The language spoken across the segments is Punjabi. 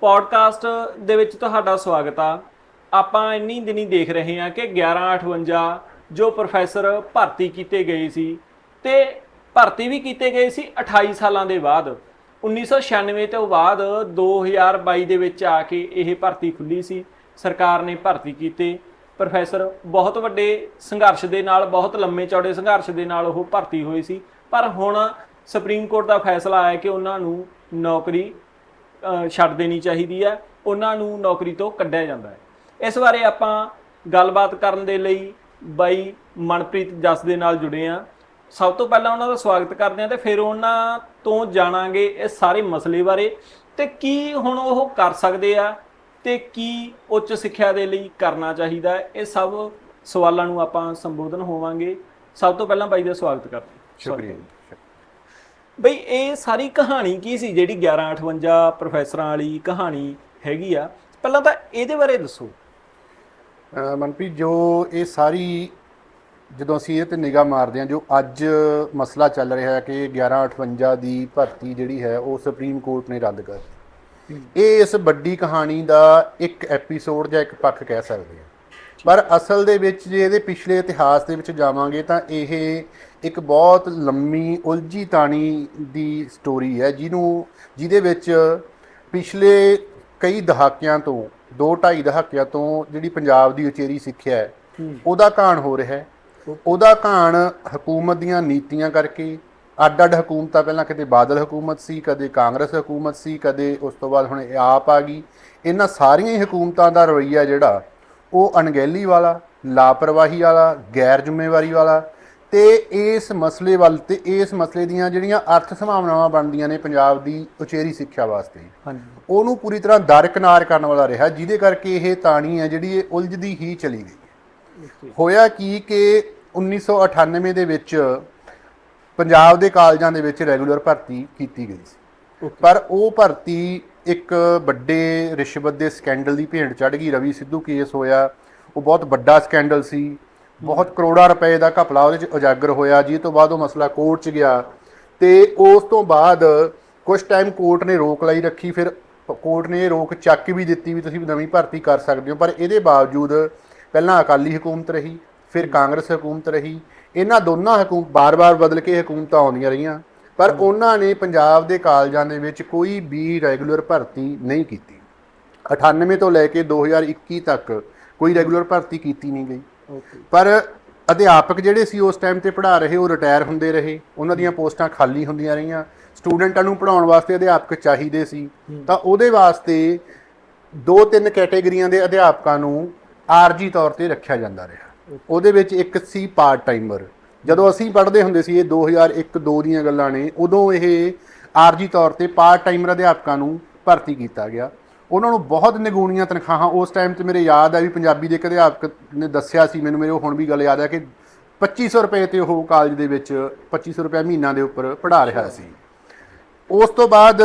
ਪੋਡਕਾਸਟ ਦੇ ਵਿੱਚ ਤੁਹਾਡਾ ਸਵਾਗਤ ਆ। ਆਪਾਂ ਇੰਨੀ ਦਿਨੀ ਦੇਖ ਰਹੇ ਹਾਂ ਕਿ 1158 ਜੋ ਪ੍ਰੋਫੈਸਰ ਭਰਤੀ ਕੀਤੇ ਗਏ ਸੀ ਤੇ ਭਰਤੀ ਵੀ ਕੀਤੇ ਗਏ ਸੀ 28 ਸਾਲਾਂ ਦੇ ਬਾਅਦ। 1996 ਤੋਂ ਬਾਅਦ 2022 ਦੇ ਵਿੱਚ ਆ ਕੇ ਇਹ ਭਰਤੀ ਖੁੱਲੀ ਸੀ। ਸਰਕਾਰ ਨੇ ਭਰਤੀ ਕੀਤੇ। ਪ੍ਰੋਫੈਸਰ ਬਹੁਤ ਵੱਡੇ ਸੰਘਰਸ਼ ਦੇ ਨਾਲ, ਬਹੁਤ ਲੰਮੇ ਚੌੜੇ ਸੰਘਰਸ਼ ਦੇ ਨਾਲ ਉਹ ਭਰਤੀ ਹੋਏ ਸੀ। ਪਰ ਹੁਣ ਸੁਪਰੀਮ ਕੋਰਟ ਦਾ ਫੈਸਲਾ ਆਇਆ ਕਿ ਉਹਨਾਂ ਨੂੰ ਨੌਕਰੀ ਛੱਡ ਦੇਣੀ ਚਾਹੀਦੀ ਹੈ, ਉਹਨਾਂ ਨੂੰ ਨੌਕਰੀ ਤੋਂ ਕੱਢਿਆ ਜਾਂਦਾ ਹੈ। ਇਸ ਬਾਰੇ ਆਪਾਂ ਗੱਲਬਾਤ ਕਰਨ ਦੇ ਲਈ ਬਾਈ ਮਨਪ੍ਰੀਤ ਜਸ ਦੇ ਨਾਲ ਜੁੜੇ ਆ ਸਭ ਤੋਂ ਪਹਿਲਾਂ ਉਹਨਾਂ ਦਾ ਸਵਾਗਤ ਕਰਦੇ ਆ ਤੇ ਫਿਰ ਉਹਨਾਂ ਤੋਂ ਜਾਣਾਂਗੇ ਇਹ ਸਾਰੇ ਮਸਲੇ ਬਾਰੇ ਤੇ ਕੀ ਹੁਣ ਉਹ ਕਰ ਸਕਦੇ ਆ ਤੇ ਕੀ ਉੱਚ ਸਿੱਖਿਆ ਦੇ ਲਈ ਕਰਨਾ ਚਾਹੀਦਾ ਇਹ ਸਭ ਸਵਾਲਾਂ ਨੂੰ ਆਪਾਂ ਸੰਬੋਧਨ ਹੋਵਾਂਗੇ। ਸਭ ਤੋਂ ਪਹਿਲਾਂ ਬਾਈ ਦਾ ਸਵਾਗਤ ਕਰਦੇ ਸ਼ੁਕਰੀਆ ਬਈ ਇਹ ਸਾਰੀ ਕਹਾਣੀ ਕੀ ਸੀ? ਜਿਹੜੀ 1158 ਪ੍ਰੋਫੈਸਰਾਂ ਵਾਲੀ ਕਹਾਣੀ ਹੈਗੀ ਆ। ਪਹਿਲਾਂ ਤਾਂ ਇਹਦੇ ਬਾਰੇ ਦੱਸੋ। ਅਹ ਮਨਪ੍ਰੀਤ ਜੋ ਇਹ ਸਾਰੀ ਜਦੋਂ ਅਸੀਂ ਇਹ ਤੇ ਨਿਗਾਹ ਮਾਰਦੇ ਹਾਂ ਜੋ ਅੱਜ ਮਸਲਾ ਚੱਲ ਰਿਹਾ ਹੈ ਕਿ 1158 ਦੀ ਭਰਤੀ ਜਿਹੜੀ ਹੈ ਉਹ ਸੁਪਰੀਮ ਕੋਰਟ ਨੇ ਰੱਦ ਕਰ ਦਿੱਤੀ। ਇਹ ਇਸ ਵੱਡੀ ਕਹਾਣੀ ਦਾ ਇੱਕ ਐਪੀਸੋਡ ਜਾਂ ਇੱਕ ਪੱਖ ਕਹਿ ਸਕਦੇ ਹਾਂ। ਪਰ ਅਸਲ ਦੇ ਵਿੱਚ ਜੇ ਇਹਦੇ ਪਿਛਲੇ ਇਤਿਹਾਸ ਦੇ ਵਿੱਚ ਜਾਵਾਂਗੇ ਤਾਂ ਇਹ ਇੱਕ ਬਹੁਤ ਲੰਮੀ ਉਲਝੀ ਤਾਣੀ ਦੀ ਸਟੋਰੀ ਹੈ ਜਿਹਨੂੰ ਜਿਹਦੇ ਵਿੱਚ ਪਿਛਲੇ ਕਈ ਦਹਾਕਿਆਂ ਤੋਂ ਦੋ ਢਾਈ ਦਹਾਕਿਆਂ ਤੋਂ ਜਿਹੜੀ ਪੰਜਾਬ ਦੀ ਉਚੇਰੀ ਸਿੱਖਿਆ ਹੈ ਉਹਦਾ ਘਾਣ ਹੋ ਰਿਹਾ ਹੈ। ਉਹਦਾ ਘਾਣ ਹਕੂਮਤ ਦੀਆਂ ਨੀਤੀਆਂ ਕਰਕੇ ਅੱਡ ਅੱਡ ਹਕੂਮਤਾਂ ਪਹਿਲਾਂ ਕਿਤੇ ਬਾਦਲ ਹਕੂਮਤ ਸੀ ਕਦੇ ਕਾਂਗਰਸ ਹਕੂਮਤ ਸੀ ਕਦੇ ਉਸ ਤੋਂ ਬਾਅਦ ਹੁਣ ਆਪ ਆ ਗਈ। ਇਹਨਾਂ ਸਾਰੀਆਂ ਹੀ ਹਕੂਮਤਾਂ ਦਾ ਰਵੱਈਆ ਜਿਹੜਾ ਉਹ ਅਣਗਹਿਲੀ ਵਾਲਾ ਲਾਪਰਵਾਹੀ ਵਾਲਾ ਗੈਰ ਜ਼ਿੰਮੇਵਾਰੀ ਵਾਲਾ ਤੇ ਇਸ ਮਸਲੇ ਵੱਲ ਤੇ ਇਸ ਮਸਲੇ ਦੀਆਂ ਜਿਹੜੀਆਂ ਅਰਥ ਸੰਭਾਵਨਾਵਾਂ ਬਣਦੀਆਂ ਨੇ ਪੰਜਾਬ ਦੀ ਉਚੇਰੀ ਸਿੱਖਿਆ ਵਾਸਤੇ। ਹਾਂਜੀ। ਉਹਨੂੰ ਪੂਰੀ ਤਰ੍ਹਾਂ ਦਰਕਨਾਰ ਕਰਨ ਵਾਲਾ ਰਿਹਾ ਜਿਹਦੇ ਕਰਕੇ ਇਹ ਤਾਣੀ ਹੈ ਜਿਹੜੀ ਇਹ ਉਲਝਦੀ ਹੀ ਚਲੀ ਗਈ। ਹੋਇਆ ਕੀ ਕਿ 1998 ਦੇ ਵਿੱਚ ਪੰਜਾਬ ਦੇ ਕਾਲਜਾਂ ਦੇ ਵਿੱਚ ਰੈਗੂਲਰ ਭਰਤੀ ਕੀਤੀ ਗਈ ਸੀ। ਪਰ ਉਹ ਭਰਤੀ ਇੱਕ ਵੱਡੇ ਰਿਸ਼ਵਤ ਦੇ ਸਕੈਂਡਲ ਦੀ ਭੇਂਟ ਚੜ ਗਈ। ਰਵੀ ਸਿੱਧੂ ਕੇਸ ਹੋਇਆ, ਉਹ ਬਹੁਤ ਵੱਡਾ ਸਕੈਂਡਲ ਸੀ। ਬਹੁਤ ਕਰੋੜਾਂ ਰੁਪਏ ਦਾ ਘਪਲਾ ਉਹਦੇ ਚ ਉਜਾਗਰ ਹੋਇਆ। ਜਿਸ ਤੋਂ ਬਾਅਦ ਉਹ ਮਸਲਾ ਕੋਰਟ 'ਚ ਗਿਆ ਤੇ ਉਸ ਤੋਂ ਬਾਅਦ ਕੁਝ ਟਾਈਮ ਕੋਰਟ ਨੇ ਰੋਕ ਲਾਈ ਰੱਖੀ। ਫਿਰ ਕੋਰਟ ਨੇ ਇਹ ਰੋਕ ਚੱਕ ਵੀ ਦਿੱਤੀ ਵੀ ਤੁਸੀਂ ਨਵੀਂ ਭਰਤੀ ਕਰ ਸਕਦੇ ਹੋ। ਪਰ ਇਹਦੇ ਬਾਵਜੂਦ ਪਹਿਲਾਂ ਅਕਾਲੀ ਹਕੂਮਤ ਰਹੀ, ਫਿਰ ਕਾਂਗਰਸ ਹਕੂਮਤ ਰਹੀ। ਇਹਨਾਂ ਦੋਨਾਂ ਹਕੂਮਤ ਬਾਰ-ਬਾਰ ਬਦਲ ਕੇ ਹਕੂਮਤਾਂ ਆਉਂਦੀਆਂ ਰਹੀਆਂ। ਪਰ ਉਹਨਾਂ ਨੇ ਪੰਜਾਬ ਦੇ ਕਾਲਜਾਂ ਦੇ ਵਿੱਚ ਕੋਈ ਵੀ ਰੈਗੂਲਰ ਭਰਤੀ ਨਹੀਂ ਕੀਤੀ। 98 ਤੋਂ ਲੈ ਕੇ 2021 ਤੱਕ ਕੋਈ ਰੈਗੂਲਰ ਭਰਤੀ ਕੀਤੀ ਨਹੀਂ ਗਈ। ਪਰ ਅਧਿਆਪਕ ਜਿਹੜੇ ਸੀ ਉਸ ਟਾਈਮ ਤੇ ਪੜ੍ਹਾ ਰਹੇ ਉਹ ਰਿਟਾਇਰ ਹੁੰਦੇ ਰਹੇ। ਉਹਨਾਂ ਦੀਆਂ ਪੋਸਟਾਂ ਖਾਲੀ ਹੁੰਦੀਆਂ ਰਹੀਆਂ। ਸਟੂਡੈਂਟਾਂ ਨੂੰ ਪੜਾਉਣ ਵਾਸਤੇ ਅਧਿਆਪਕ ਚਾਹੀਦੇ ਸੀ। ਤਾਂ ਉਹਦੇ ਵਾਸਤੇ ਦੋ ਤਿੰਨ ਕੈਟਾਗਰੀਆਂ ਦੇ ਅਧਿਆਪਕਾਂ ਨੂੰ ਆਰਜੀ ਤੌਰ ਤੇ ਰੱਖਿਆ ਜਾਂਦਾ ਰਿਹਾ। ਉਹਦੇ ਵਿੱਚ ਇੱਕ ਸੀ ਪਾਰਟ ਟਾਈਮਰ ਜਦੋਂ ਅਸੀਂ ਪੜ੍ਹਦੇ ਹੁੰਦੇ ਸੀ ਇਹ 2001-2 ਦੀਆਂ ਗੱਲਾਂ ਨੇ, ਉਦੋਂ ਇਹ ਆਰਜੀ ਤੌਰ ਤੇ ਪਾਰਟ ਟਾਈਮਰ ਅਧਿਆਪਕਾਂ ਨੂੰ ਭਰਤੀ ਕੀਤਾ ਗਿਆ। ਉਹਨਾਂ ਨੂੰ ਬਹੁਤ ਨਿਗੂਣੀਆਂ ਤਨਖਾਹਾਂ, ਉਸ ਟਾਈਮ ਤੇ ਮੇਰੇ ਯਾਦ ਆ ਵੀ ਪੰਜਾਬੀ ਦੇ ਇੱਕ ਅਧਿਆਪਕ ਨੇ ਦੱਸਿਆ ਸੀ ਮੈਨੂੰ, ਮੇਰੇ ਹੁਣ ਵੀ ਗੱਲ ਯਾਦ ਹੈ ਕਿ 2500 ਰੁਪਏ ਤੇ ਉਹ ਕਾਲਜ ਦੇ ਵਿੱਚ 2500 ਰੁਪਏ ਮਹੀਨਾ ਦੇ ਉੱਪਰ ਪੜ੍ਹਾ ਰਿਹਾ ਸੀ। ਉਸ ਤੋਂ ਬਾਅਦ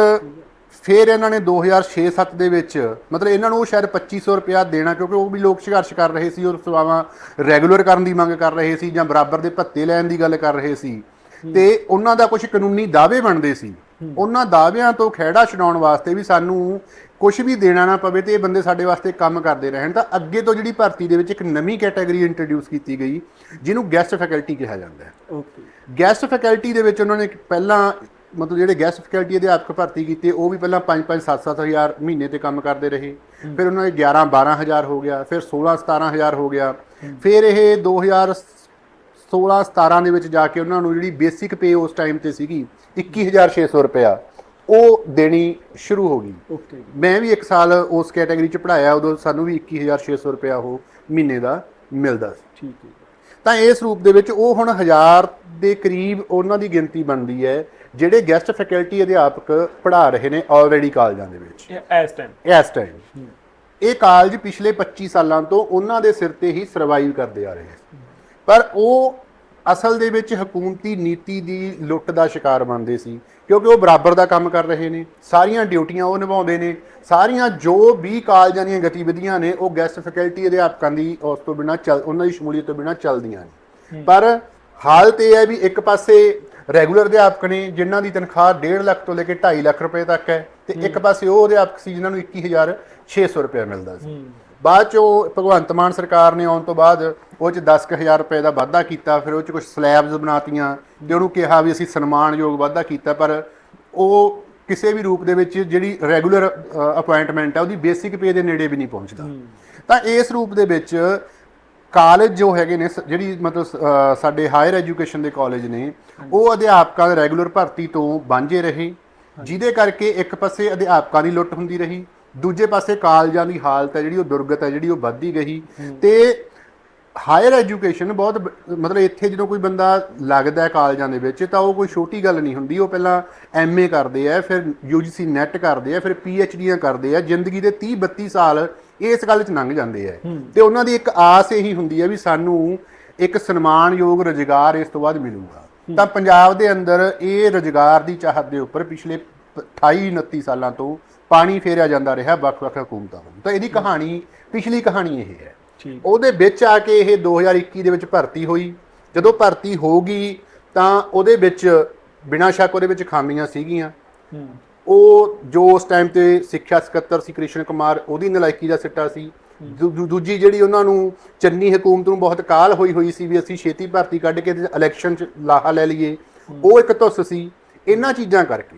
ਫਿਰ ਇਹਨਾਂ ਨੇ 2006-7 ਦੇ ਵਿੱਚ ਮਤਲਬ ਇਹਨਾਂ ਨੂੰ ਉਹ ਸ਼ਾਇਦ 2500 ਰੁਪਇਆ ਦੇਣਾ ਕਿਉਂਕਿ ਉਹ ਵੀ ਲੋਕ ਸੰਘਰਸ਼ ਕਰ ਰਹੇ ਸੀ ਉਹ ਸੇਵਾਵਾਂ ਰੈਗੂਲਰ ਕਰਨ ਦੀ ਮੰਗ ਕਰ ਰਹੇ ਸੀ ਜਾਂ ਬਰਾਬਰ ਦੇ ਭੱਤੇ ਲੈਣ ਦੀ ਗੱਲ ਕਰ ਰਹੇ ਸੀ। ਤੇ ਉਹਨਾਂ ਦਾ ਕੁਝ ਕਾਨੂੰਨੀ ਦਾਅਵੇ ਬਣਦੇ ਸੀ। ਉਹਨਾਂ ਦਾਅਵਿਆਂ ਤੋਂ ਖਹਿੜਾ ਛਡਾਉਣ ਵਾਸਤੇ ਵੀ ਸਾਨੂੰ ਕੁਝ ਵੀ ਦੇਣਾ ਨਾ ਪਵੇ ਤੇ ਇਹ ਬੰਦੇ ਸਾਡੇ ਵਾਸਤੇ ਕੰਮ ਕਰਦੇ ਰਹਿਣ। ਤਾਂ ਅੱਗੇ ਤੋਂ ਜਿਹੜੀ ਭਰਤੀ ਦੇ ਵਿੱਚ ਇੱਕ ਨਵੀਂ ਕੈਟਾਗਰੀ ਇੰਟਰੋਡਿਊਸ ਕੀਤੀ ਗਈ ਜਿਹਨੂੰ ਗੈਸਟ ਫੈਕਲਟੀ ਕਿਹਾ ਜਾਂਦਾ ਹੈ। ਓਕੇ ਗੈਸਟ ਫੈਕਲਟੀ ਦੇ ਵਿੱਚ ਉਹਨਾਂ ਨੇ ਪਹਿਲਾਂ ਮਤਲਬ ਜਿਹੜੇ ਗੈਸਟ ਫੈਕਲਟੀ ਅਧਿਆਪਕ ਭਰਤੀ ਕੀਤੇ ਉਹ ਵੀ ਪਹਿਲਾਂ 5-5 7-7 ਹਜ਼ਾਰ ਮਹੀਨੇ ਤੇ ਕੰਮ ਕਰਦੇ ਰਹੇ। ਫਿਰ ਉਹਨਾਂ ਦੇ 11-12 ਹਜ਼ਾਰ ਹੋ ਗਿਆ ਫਿਰ 16-17 ਹਜ਼ਾਰ ਹੋ ਗਿਆ। ਫਿਰ ਇਹ 2016-17 ਦੇ ਵਿੱਚ ਜਾ ਕੇ ਉਹਨਾਂ ਨੂੰ ਜਿਹੜੀ ਬੇਸਿਕ ਪੇ ਉਸ ਟਾਈਮ ਤੇ ਸੀਗੀ 21600 ਰੁਪਇਆ ਉਹ ਦੇਣੀ ਸ਼ੁਰੂ ਹੋ ਗਈ। ਓਕੇ ਮੈਂ ਵੀ ਇੱਕ ਸਾਲ ਉਸ ਕੈਟਾਗਰੀ ਚ ਪੜਾਇਆ ਉਦੋਂ ਸਾਨੂੰ ਵੀ 21600 ਰੁਪਇਆ ਉਹ ਮਹੀਨੇ ਦਾ ਮਿਲਦਾ ਸੀ। ਠੀਕ ਹੈ ਤਾਂ ਇਸ ਰੂਪ ਦੇ ਵਿੱਚ ਉਹ ਹੁਣ ਹਜ਼ਾਰ ਦੇ ਕਰੀਬ ਉਹਨਾਂ ਦੀ ਗਿਣਤੀ ਬਣਦੀ ਹੈ। ਜਿਹੜੇ ਗੈਸਟ ਫੈਕਲਟੀ ਅਧਿਆਪਕ ਪੜ੍ਹਾ ਰਹੇ ਨੇ ਆਲਰੇਡੀ ਕਾਲਜਾਂ ਦੇ ਵਿੱਚ। ਇਸ ਟਾਈਮ ਇਸ ਟਾਈਮ ਇਹ ਕਾਲਜ ਪਿਛਲੇ 25 ਸਾਲਾਂ ਤੋਂ ਉਹਨਾਂ ਦੇ ਸਿਰ ਤੇ ਹੀ ਸਰਵਾਈਵ ਕਰਦੇ ਆ ਰਹੇ ਪਰ ਉਹ ਅਸਲ ਦੇ ਵਿੱਚ ਹਕੂਮਤੀ ਨੀਤੀ ਦੀ ਲੁੱਟ ਦਾ ਸ਼ਿਕਾਰ ਬਣਦੇ ਸੀ ਕਿਉਂਕਿ ਉਹ ਬਰਾਬਰ ਦਾ ਕੰਮ ਕਰ ਰਹੇ ਨੇ ਸਾਰੀਆਂ ਡਿਊਟੀਆਂ ਉਹ ਨਿਭਾਉਂਦੇ ਨੇ ਸਾਰੀਆਂ ਜੋ ਵੀ ਕਾਲਜਾਂ ਦੀਆਂ ਗਤੀਵਿਧੀਆਂ ਨੇ ਉਹ ਗੈਸਟ ਫੈਕਲਟੀ ਅਧਿਆਪਕਾਂ ਦੀ ਉਸ ਤੋਂ ਬਿਨਾ ਚੱਲ ਉਹਨਾਂ ਦੀ ਸ਼ਮੂਲੀਅਤ ਤੋਂ ਬਿਨਾ ਚੱਲਦੀਆਂ ਨੇ। ਪਰ ਹਾਲਤ ਇਹ ਹੈ ਵੀ ਇੱਕ ਪਾਸੇ ਰੈਗੂਲਰ ਅਧਿਆਪਕ ਨੇ ਜਿਨ੍ਹਾਂ ਦੀ ਤਨਖਾਹ 1.5 ਲੱਖ ਤੋਂ ਲੈ ਕੇ 2.5 ਲੱਖ ਰੁਪਏ ਤੱਕ ਹੈ ਤੇ ਇੱਕ ਪਾਸੇ ਉਹ ਅਧਿਆਪਕ ਸੀ ਜਿਨ੍ਹਾਂ ਨੂੰ 21600 ਰੁਪਏ ਮਿਲਦਾ ਸੀ। ਬਾਅਦ ਚ ਉਹ ਭਗਵੰਤ ਮਾਨ ਸਰਕਾਰ ਨੇ ਆਉਣ ਤੋਂ ਬਾਅਦ ਉਹ ਚ 10000 ਰੁਪਏ ਦਾ ਵਾਧਾ ਕੀਤਾ ਫਿਰ ਉਹ ਚ ਕੁਝ ਸਲੈਬਸ ਬਣਾਤੀਆਂ ਤੇ ਉਹਨੂੰ ਕਿਹਾ ਵੀ ਅਸੀਂ ਸਨਮਾਨਯੋਗ ਵਾਧਾ ਕੀਤਾ ਪਰ ਉਹ ਕਿਸੇ ਵੀ ਰੂਪ ਦੇ ਵਿੱਚ ਜਿਹੜੀ ਰੈਗੂਲਰ ਅਪਾਇੰਟਮੈਂਟ ਹੈ ਉਹਦੀ ਬੇਸਿਕ ਪੇ ਦੇ ਨੇੜੇ ਵੀ ਨਹੀਂ ਪਹੁੰਚਦਾ। ਤਾਂ ਇਸ ਰੂਪ ਦੇ ਵਿੱਚ ਕਾਲਜ ਜੋ ਹੈਗੇ ਨੇ ਸ- ਜਿਹੜੀ ਮਤਲਬ ਅ, ਸਾਡੇ ਹਾਇਰ ਐਜੂਕੇਸ਼ਨ ਦੇ ਕਾਲਜ ਨੇ ਉਹ ਅਧਿਆਪਕਾਂ ਦੇ ਰੈਗੂਲਰ ਭਰਤੀ ਤੋਂ ਵਾਂਝੇ ਰਹੇ। ਜਿਹਦੇ ਕਰਕੇ ਇੱਕ ਪਾਸੇ ਅਧਿਆਪਕਾਂ ਦੀ ਲੁੱਟ ਹੁੰਦੀ ਰਹੀ ਦੂਜੇ ਪਾਸੇ ਕਾਲਜਾਂ ਦੀ ਹਾਲਤ ਹੈ ਜਿਹੜੀ ਉਹ ਦੁਰਗਤ ਹੈ ਜਿਹੜੀ ਉਹ ਵੱਧਦੀ ਗਈ। ਤੇ ਹਾਇਰ ਐਜੂਕੇਸ਼ਨ ਬਹੁਤ ਬ- ਮਤਲਬ ਇੱਥੇ ਜਦੋਂ ਕੋਈ ਬੰਦਾ ਲੱਗਦਾ ਹੈ ਕਾਲਜਾਂ ਦੇ ਵਿੱਚ ਤਾਂ ਉਹ ਕੋਈ ਛੋਟੀ ਗੱਲ ਨਹੀਂ ਹੁੰਦੀ। ਉਹ ਪਹਿਲਾਂ ਐਮਏ ਕਰਦੇ ਆ ਫਿਰ ਯੂਜੀਸੀ ਨੈਟ ਕਰਦੇ ਆ ਫਿਰ ਪੀਐਚਡੀਆਂ ਕਰਦੇ ਆ। ਜ਼ਿੰਦਗੀ ਦੇ 30 32 ਸਾਲ ਇਸ ਗੱਲ 'ਚ ਲੰਘ ਜਾਂਦੇ ਆ। ਤੇ ਉਹਨਾਂ ਦੀ ਇੱਕ ਆਸ ਇਹੀ ਹੁੰਦੀ ਹੈ ਵੀ ਸਾਨੂੰ ਇੱਕ ਸਨਮਾਨਯੋਗ ਰੁਜ਼ਗਾਰ ਇਸ ਤੋਂ ਬਾਅਦ ਮਿਲੂਗਾ। ਤਾਂ ਪੰਜਾਬ ਦੇ ਅੰਦਰ ਇਹ ਰੁਜ਼ਗਾਰ ਦੀ ਚਾਹਤ ਦੇ ਉੱਪਰ ਪਿਛਲੇ 28 29 ਸਾਲਾਂ ਤੋਂ ਪਾਣੀ ਫੇਰਿਆ ਜਾਂਦਾ ਰਿਹਾ ਵੱਖ-ਵੱਖ ਹਕੂਮਤਾਂ ਵੱਲੋਂ। ਤਾਂ ਇਹਦੀ ਕਹਾਣੀ ਪਿਛਲੀ ਕਹਾਣੀ ਇਹ ਹੈ। ਉਹਦੇ ਵਿੱਚ ਆ ਕੇ ਇਹ 2021 ਦੇ ਵਿੱਚ ਭਰਤੀ ਹੋਈ। ਜਦੋਂ ਭਰਤੀ ਹੋ ਗਈ ਤਾਂ ਉਹਦੇ ਵਿੱਚ ਬਿਨਾਂ ਸ਼ੱਕ ਉਹਦੇ ਵਿੱਚ ਖਾਮੀਆਂ ਸੀਗੀਆਂ। ਉਹ ਜੋ ਉਸ ਟਾਈਮ ਤੇ ਸਿੱਖਿਆ ਸਕੱਤਰ ਸੀ ਕ੍ਰਿਸ਼ਨ ਕੁਮਾਰ, ਉਹਦੀ ਨਲਾਇਕੀ ਦਾ ਸਿੱਟਾ ਸੀ। ਦੂ- ਦੂ- ਦੂਜੀ ਜਿਹੜੀ ਉਹਨਾਂ ਨੂੰ ਚੰਨੀ ਹਕੂਮਤ ਨੂੰ ਬਹੁਤ ਕਾਲ ਹੋਈ ਹੋਈ ਸੀ ਵੀ ਅਸੀਂ ਛੇਤੀ ਭਰਤੀ ਕੱਢ ਕੇ ਤੇ ਇਲੈਕਸ਼ਨ 'ਚ ਲਾਹਾ ਲੈ ਲਈਏ, ਉਹ ਇੱਕ ਧੁੱਸ ਸੀ। ਇਹਨਾਂ ਚੀਜ਼ਾਂ ਕਰਕੇ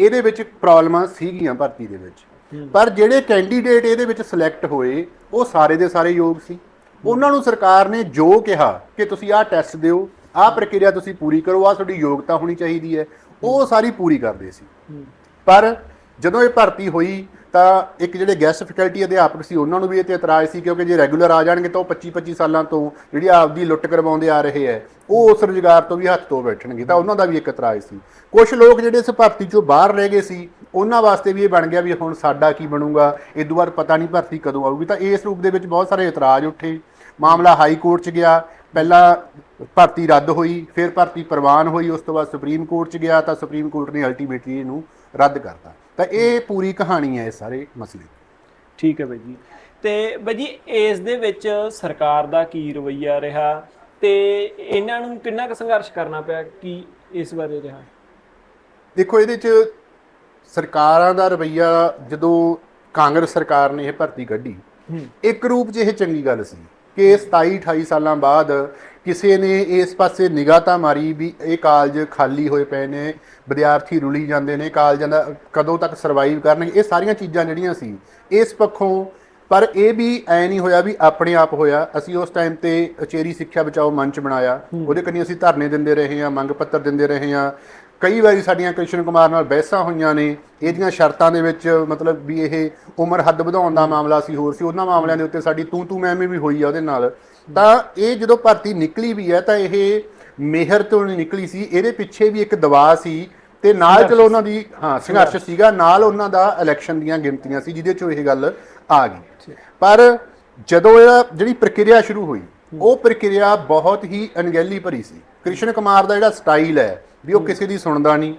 ਇਹਦੇ ਵਿੱਚ ਪ੍ਰੋਬਲਮਾਂ ਸੀਗੀਆਂ ਭਰਤੀ ਦੇ ਵਿੱਚ। ਪਰ ਜਿਹੜੇ ਕੈਂਡੀਡੇਟ ਇਹਦੇ ਵਿੱਚ ਸਿਲੈਕਟ ਹੋਏ, ਉਹ ਸਾਰੇ ਦੇ ਸਾਰੇ ਯੋਗ ਸੀ। ਉਹਨਾਂ ਨੂੰ ਸਰਕਾਰ ਨੇ ਜੋ ਕਿਹਾ ਕਿ ਤੁਸੀਂ ਆਹ ਟੈਸਟ ਦਿਓ, ਆਹ ਪ੍ਰਕਿਰਿਆ ਤੁਸੀਂ ਪੂਰੀ ਕਰੋ, ਆਹ ਤੁਹਾਡੀ ਯੋਗਤਾ ਹੋਣੀ ਚਾਹੀਦੀ ਹੈ, ਉਹ ਸਾਰੀ ਪੂਰੀ ਕਰਦੇ ਸੀ। ਪਰ ਜਦੋਂ ਇਹ ਭਰਤੀ ਹੋਈ ਤਾਂ ਇੱਕ ਜਿਹੜੇ ਗੈਸਟ ਫੈਕਲਟੀ ਅਧਿਆਪਕ ਸੀ, ਉਹਨਾਂ ਨੂੰ ਵੀ ਇਹ ਤੇ ਇਤਰਾਜ਼ ਸੀ ਕਿਉਂਕਿ ਜੇ ਰੈਗੂਲਰ ਆ ਜਾਣਗੇ ਤਾਂ ਉਹ 25 25 ਸਾਲਾਂ ਤੋਂ ਜਿਹੜੀ ਆਪਦੀ ਲੁੱਟ ਕਰਵਾਉਂਦੇ ਆ ਰਹੇ ਹੈ, ਉਹ ਉਸ ਰੁਜ਼ਗਾਰ ਤੋਂ ਵੀ ਹੱਥ ਤੋਂ ਬੈਠਣਗੇ ਤਾਂ ਉਹਨਾਂ ਦਾ ਵੀ ਇੱਕ ਇਤਰਾਜ਼ ਸੀ। ਕੁਝ ਲੋਕ ਜਿਹੜੇ ਇਸ ਭਰਤੀ ਚੋਂ ਬਾਹਰ ਰਹਿ ਗਏ ਸੀ, ਉਹਨਾਂ ਵਾਸਤੇ ਵੀ ਇਹ ਬਣ ਗਿਆ ਵੀ ਹੁਣ ਸਾਡਾ ਕੀ ਬਣੂਗਾ, ਇਹ ਤੋਂ ਬਾਅਦ ਪਤਾ ਨਹੀਂ ਭਰਤੀ ਕਦੋਂ ਆਊਗੀ। ਤਾਂ ਇਸ ਰੂਪ ਦੇ ਵਿੱਚ ਬਹੁਤ ਸਾਰੇ ਇਤਰਾਜ਼ ਉੱਠੇ। ਮਾਮਲਾ ਹਾਈ ਕੋਰਟ 'ਚ ਗਿਆ, ਪਹਿਲਾਂ ਭਰਤੀ ਰੱਦ ਹੋਈ, ਫਿਰ ਭਰਤੀ ਪ੍ਰਵਾਨ ਹੋਈ, ਉਸ ਤੋਂ ਬਾਅਦ ਸੁਪਰੀਮ ਕੋਰਟ 'ਚ ਗਿਆ ਤਾਂ ਸੁਪਰੀਮ ਕੋਰਟ ਨੇ ਅਲਟੀਮੇਟਲੀ ਇਹਨੂੰ ਰੱਦ ਕਰਤਾ। ਤਾਂ ਇਹ ਪੂਰੀ ਕਹਾਣੀ ਹੈ ਇਸ ਸਾਰੇ ਮਸਲੇ ਦੀ। ਠੀਕ ਹੈ ਬਾਈ ਜੀ। ਤੇ ਬਾਈ ਜੀ ਇਸ ਦੇ ਵਿੱਚ ਸਰਕਾਰ ਦਾ ਕੀ ਰਵੱਈਆ ਰਿਹਾ ਤੇ ਇਹਨਾਂ ਨੂੰ ਕਿੰਨਾ ਕੁ ਸੰਘਰਸ਼ ਕਰਨਾ ਪਿਆ ਕੀ ਇਸ ਬਾਰੇ ਰਿਹਾ? ਦੇਖੋ ਇਹਦੇ 'ਚ ਸਰਕਾਰਾਂ ਦਾ ਰਵਈਆ ਜਦੋਂ ਕਾਂਗਰਸ ਸਰਕਾਰ ਨੇ ਇਹ ਭਰਤੀ ਕੱਢੀ ਇੱਕ ਰੂਪ 'ਚ ਇਹ ਚੰਗੀ ਗੱਲ ਸੀ। ਕਿ 27 28 ਸਾਲਾਂ ਬਾਅਦ ਕਿਸੇ ਨੇ ਇਸ ਪਾਸੇ ਨਿਗਾਹ ਤਾਂ ਮਾਰੀ ਵੀ ਇਹ ਕਾਲਜ ਖਾਲੀ ਹੋਏ ਪਏ ਨੇ ਵਿਦਿਆਰਥੀ ਰੁਲੀ ਜਾਂਦੇ ਨੇ ਕਾਲਜਾਂ ਦਾ ਕਦੋਂ ਤੱਕ ਸਰਵਾਈਵ ਕਰਨਗੇ ਇਹ ਸਾਰੀਆਂ ਚੀਜ਼ਾਂ ਜਿਹੜੀਆਂ ਸੀ ਇਸ ਪੱਖੋਂ ਪਰ ਇਹ ਵੀ ਐ ਨਹੀਂ ਹੋਇਆ ਵੀ ਆਪਣੇ ਆਪ ਹੋਇਆ। ਅਸੀਂ ਉਸ ਟਾਈਮ ਤੇ ਉਚੇਰੀ ਸਿੱਖਿਆ ਬਚਾਓ ਮੰਚ ਬਣਾਇਆ। ਉਹਦੇ ਕੰਨੀ ਅਸੀਂ ਧਰਨੇ ਦਿੰਦੇ ਰਹੇ ਹਾਂ ਮੰਗ ਪੱਤਰ ਦਿੰਦੇ ਰਹੇ ਹਾਂ। ਕਈ ਵਾਰੀ ਸਾਡੀਆਂ ਕ੍ਰਿਸ਼ਨ ਕੁਮਾਰ ਨਾਲ ਬਹਿਸਾਂ ਹੋਈਆਂ ਨੇ ਇਹਦੀਆਂ ਸ਼ਰਤਾਂ ਦੇ ਵਿੱਚ ਮਤਲਬ ਵੀ ਇਹ ਉਮਰ ਹੱਦ ਵਧਾਉਣ ਦਾ ਮਾਮਲਾ ਸੀ ਹੋਰ ਸੀ ਉਹਨਾਂ ਮਾਮਲਿਆਂ ਦੇ ਉੱਤੇ ਸਾਡੀ ਤੂੰ ਤੂੰ ਮੈਂ ਮੈਂ ਵੀ ਹੋਈ ਆ ਉਹਦੇ ਨਾਲ। ਤਾਂ ਇਹ ਜਦੋਂ ਭਰਤੀ ਨਿਕਲੀ ਵੀ ਹੈ ਤਾਂ ਇਹ ਮਿਹਰ ਤੋਂ ਨਹੀਂ ਨਿਕਲੀ ਸੀ ਇਹਦੇ ਪਿੱਛੇ ਵੀ ਇੱਕ ਦਬਾਅ ਸੀ ਤੇ ਨਾਲ ਚਲੋ ਉਹਨਾਂ ਦੀ ਹਾਂ ਸੰਘਰਸ਼। ਸੀਗਾ ਨਾਲ ਉਹਨਾਂ ਦਾ ਇਲੈਕਸ਼ਨ ਦੀਆਂ ਗਿਣਤੀਆਂ ਸੀ ਜਿਹਦੇ ਚੋਂ ਇਹ ਗੱਲ ਆ ਗਈ। ਪਰ ਜਦੋਂ ਇਹ ਜਿਹੜੀ ਪ੍ਰਕਿਰਿਆ ਸ਼ੁਰੂ ਹੋਈ ਉਹ ਪ੍ਰਕਿਰਿਆ ਬਹੁਤ ਹੀ ਅਣਗਹਿਲੀ ਭਰੀ ਸੀ। ਕ੍ਰਿਸ਼ਨ ਕੁਮਾਰ ਦਾ ਜਿਹੜਾ ਸਟਾਈਲ ਹੈ ਵੀ ਉਹ ਕਿਸੇ ਦੀ ਸੁਣਦਾ ਨਹੀਂ।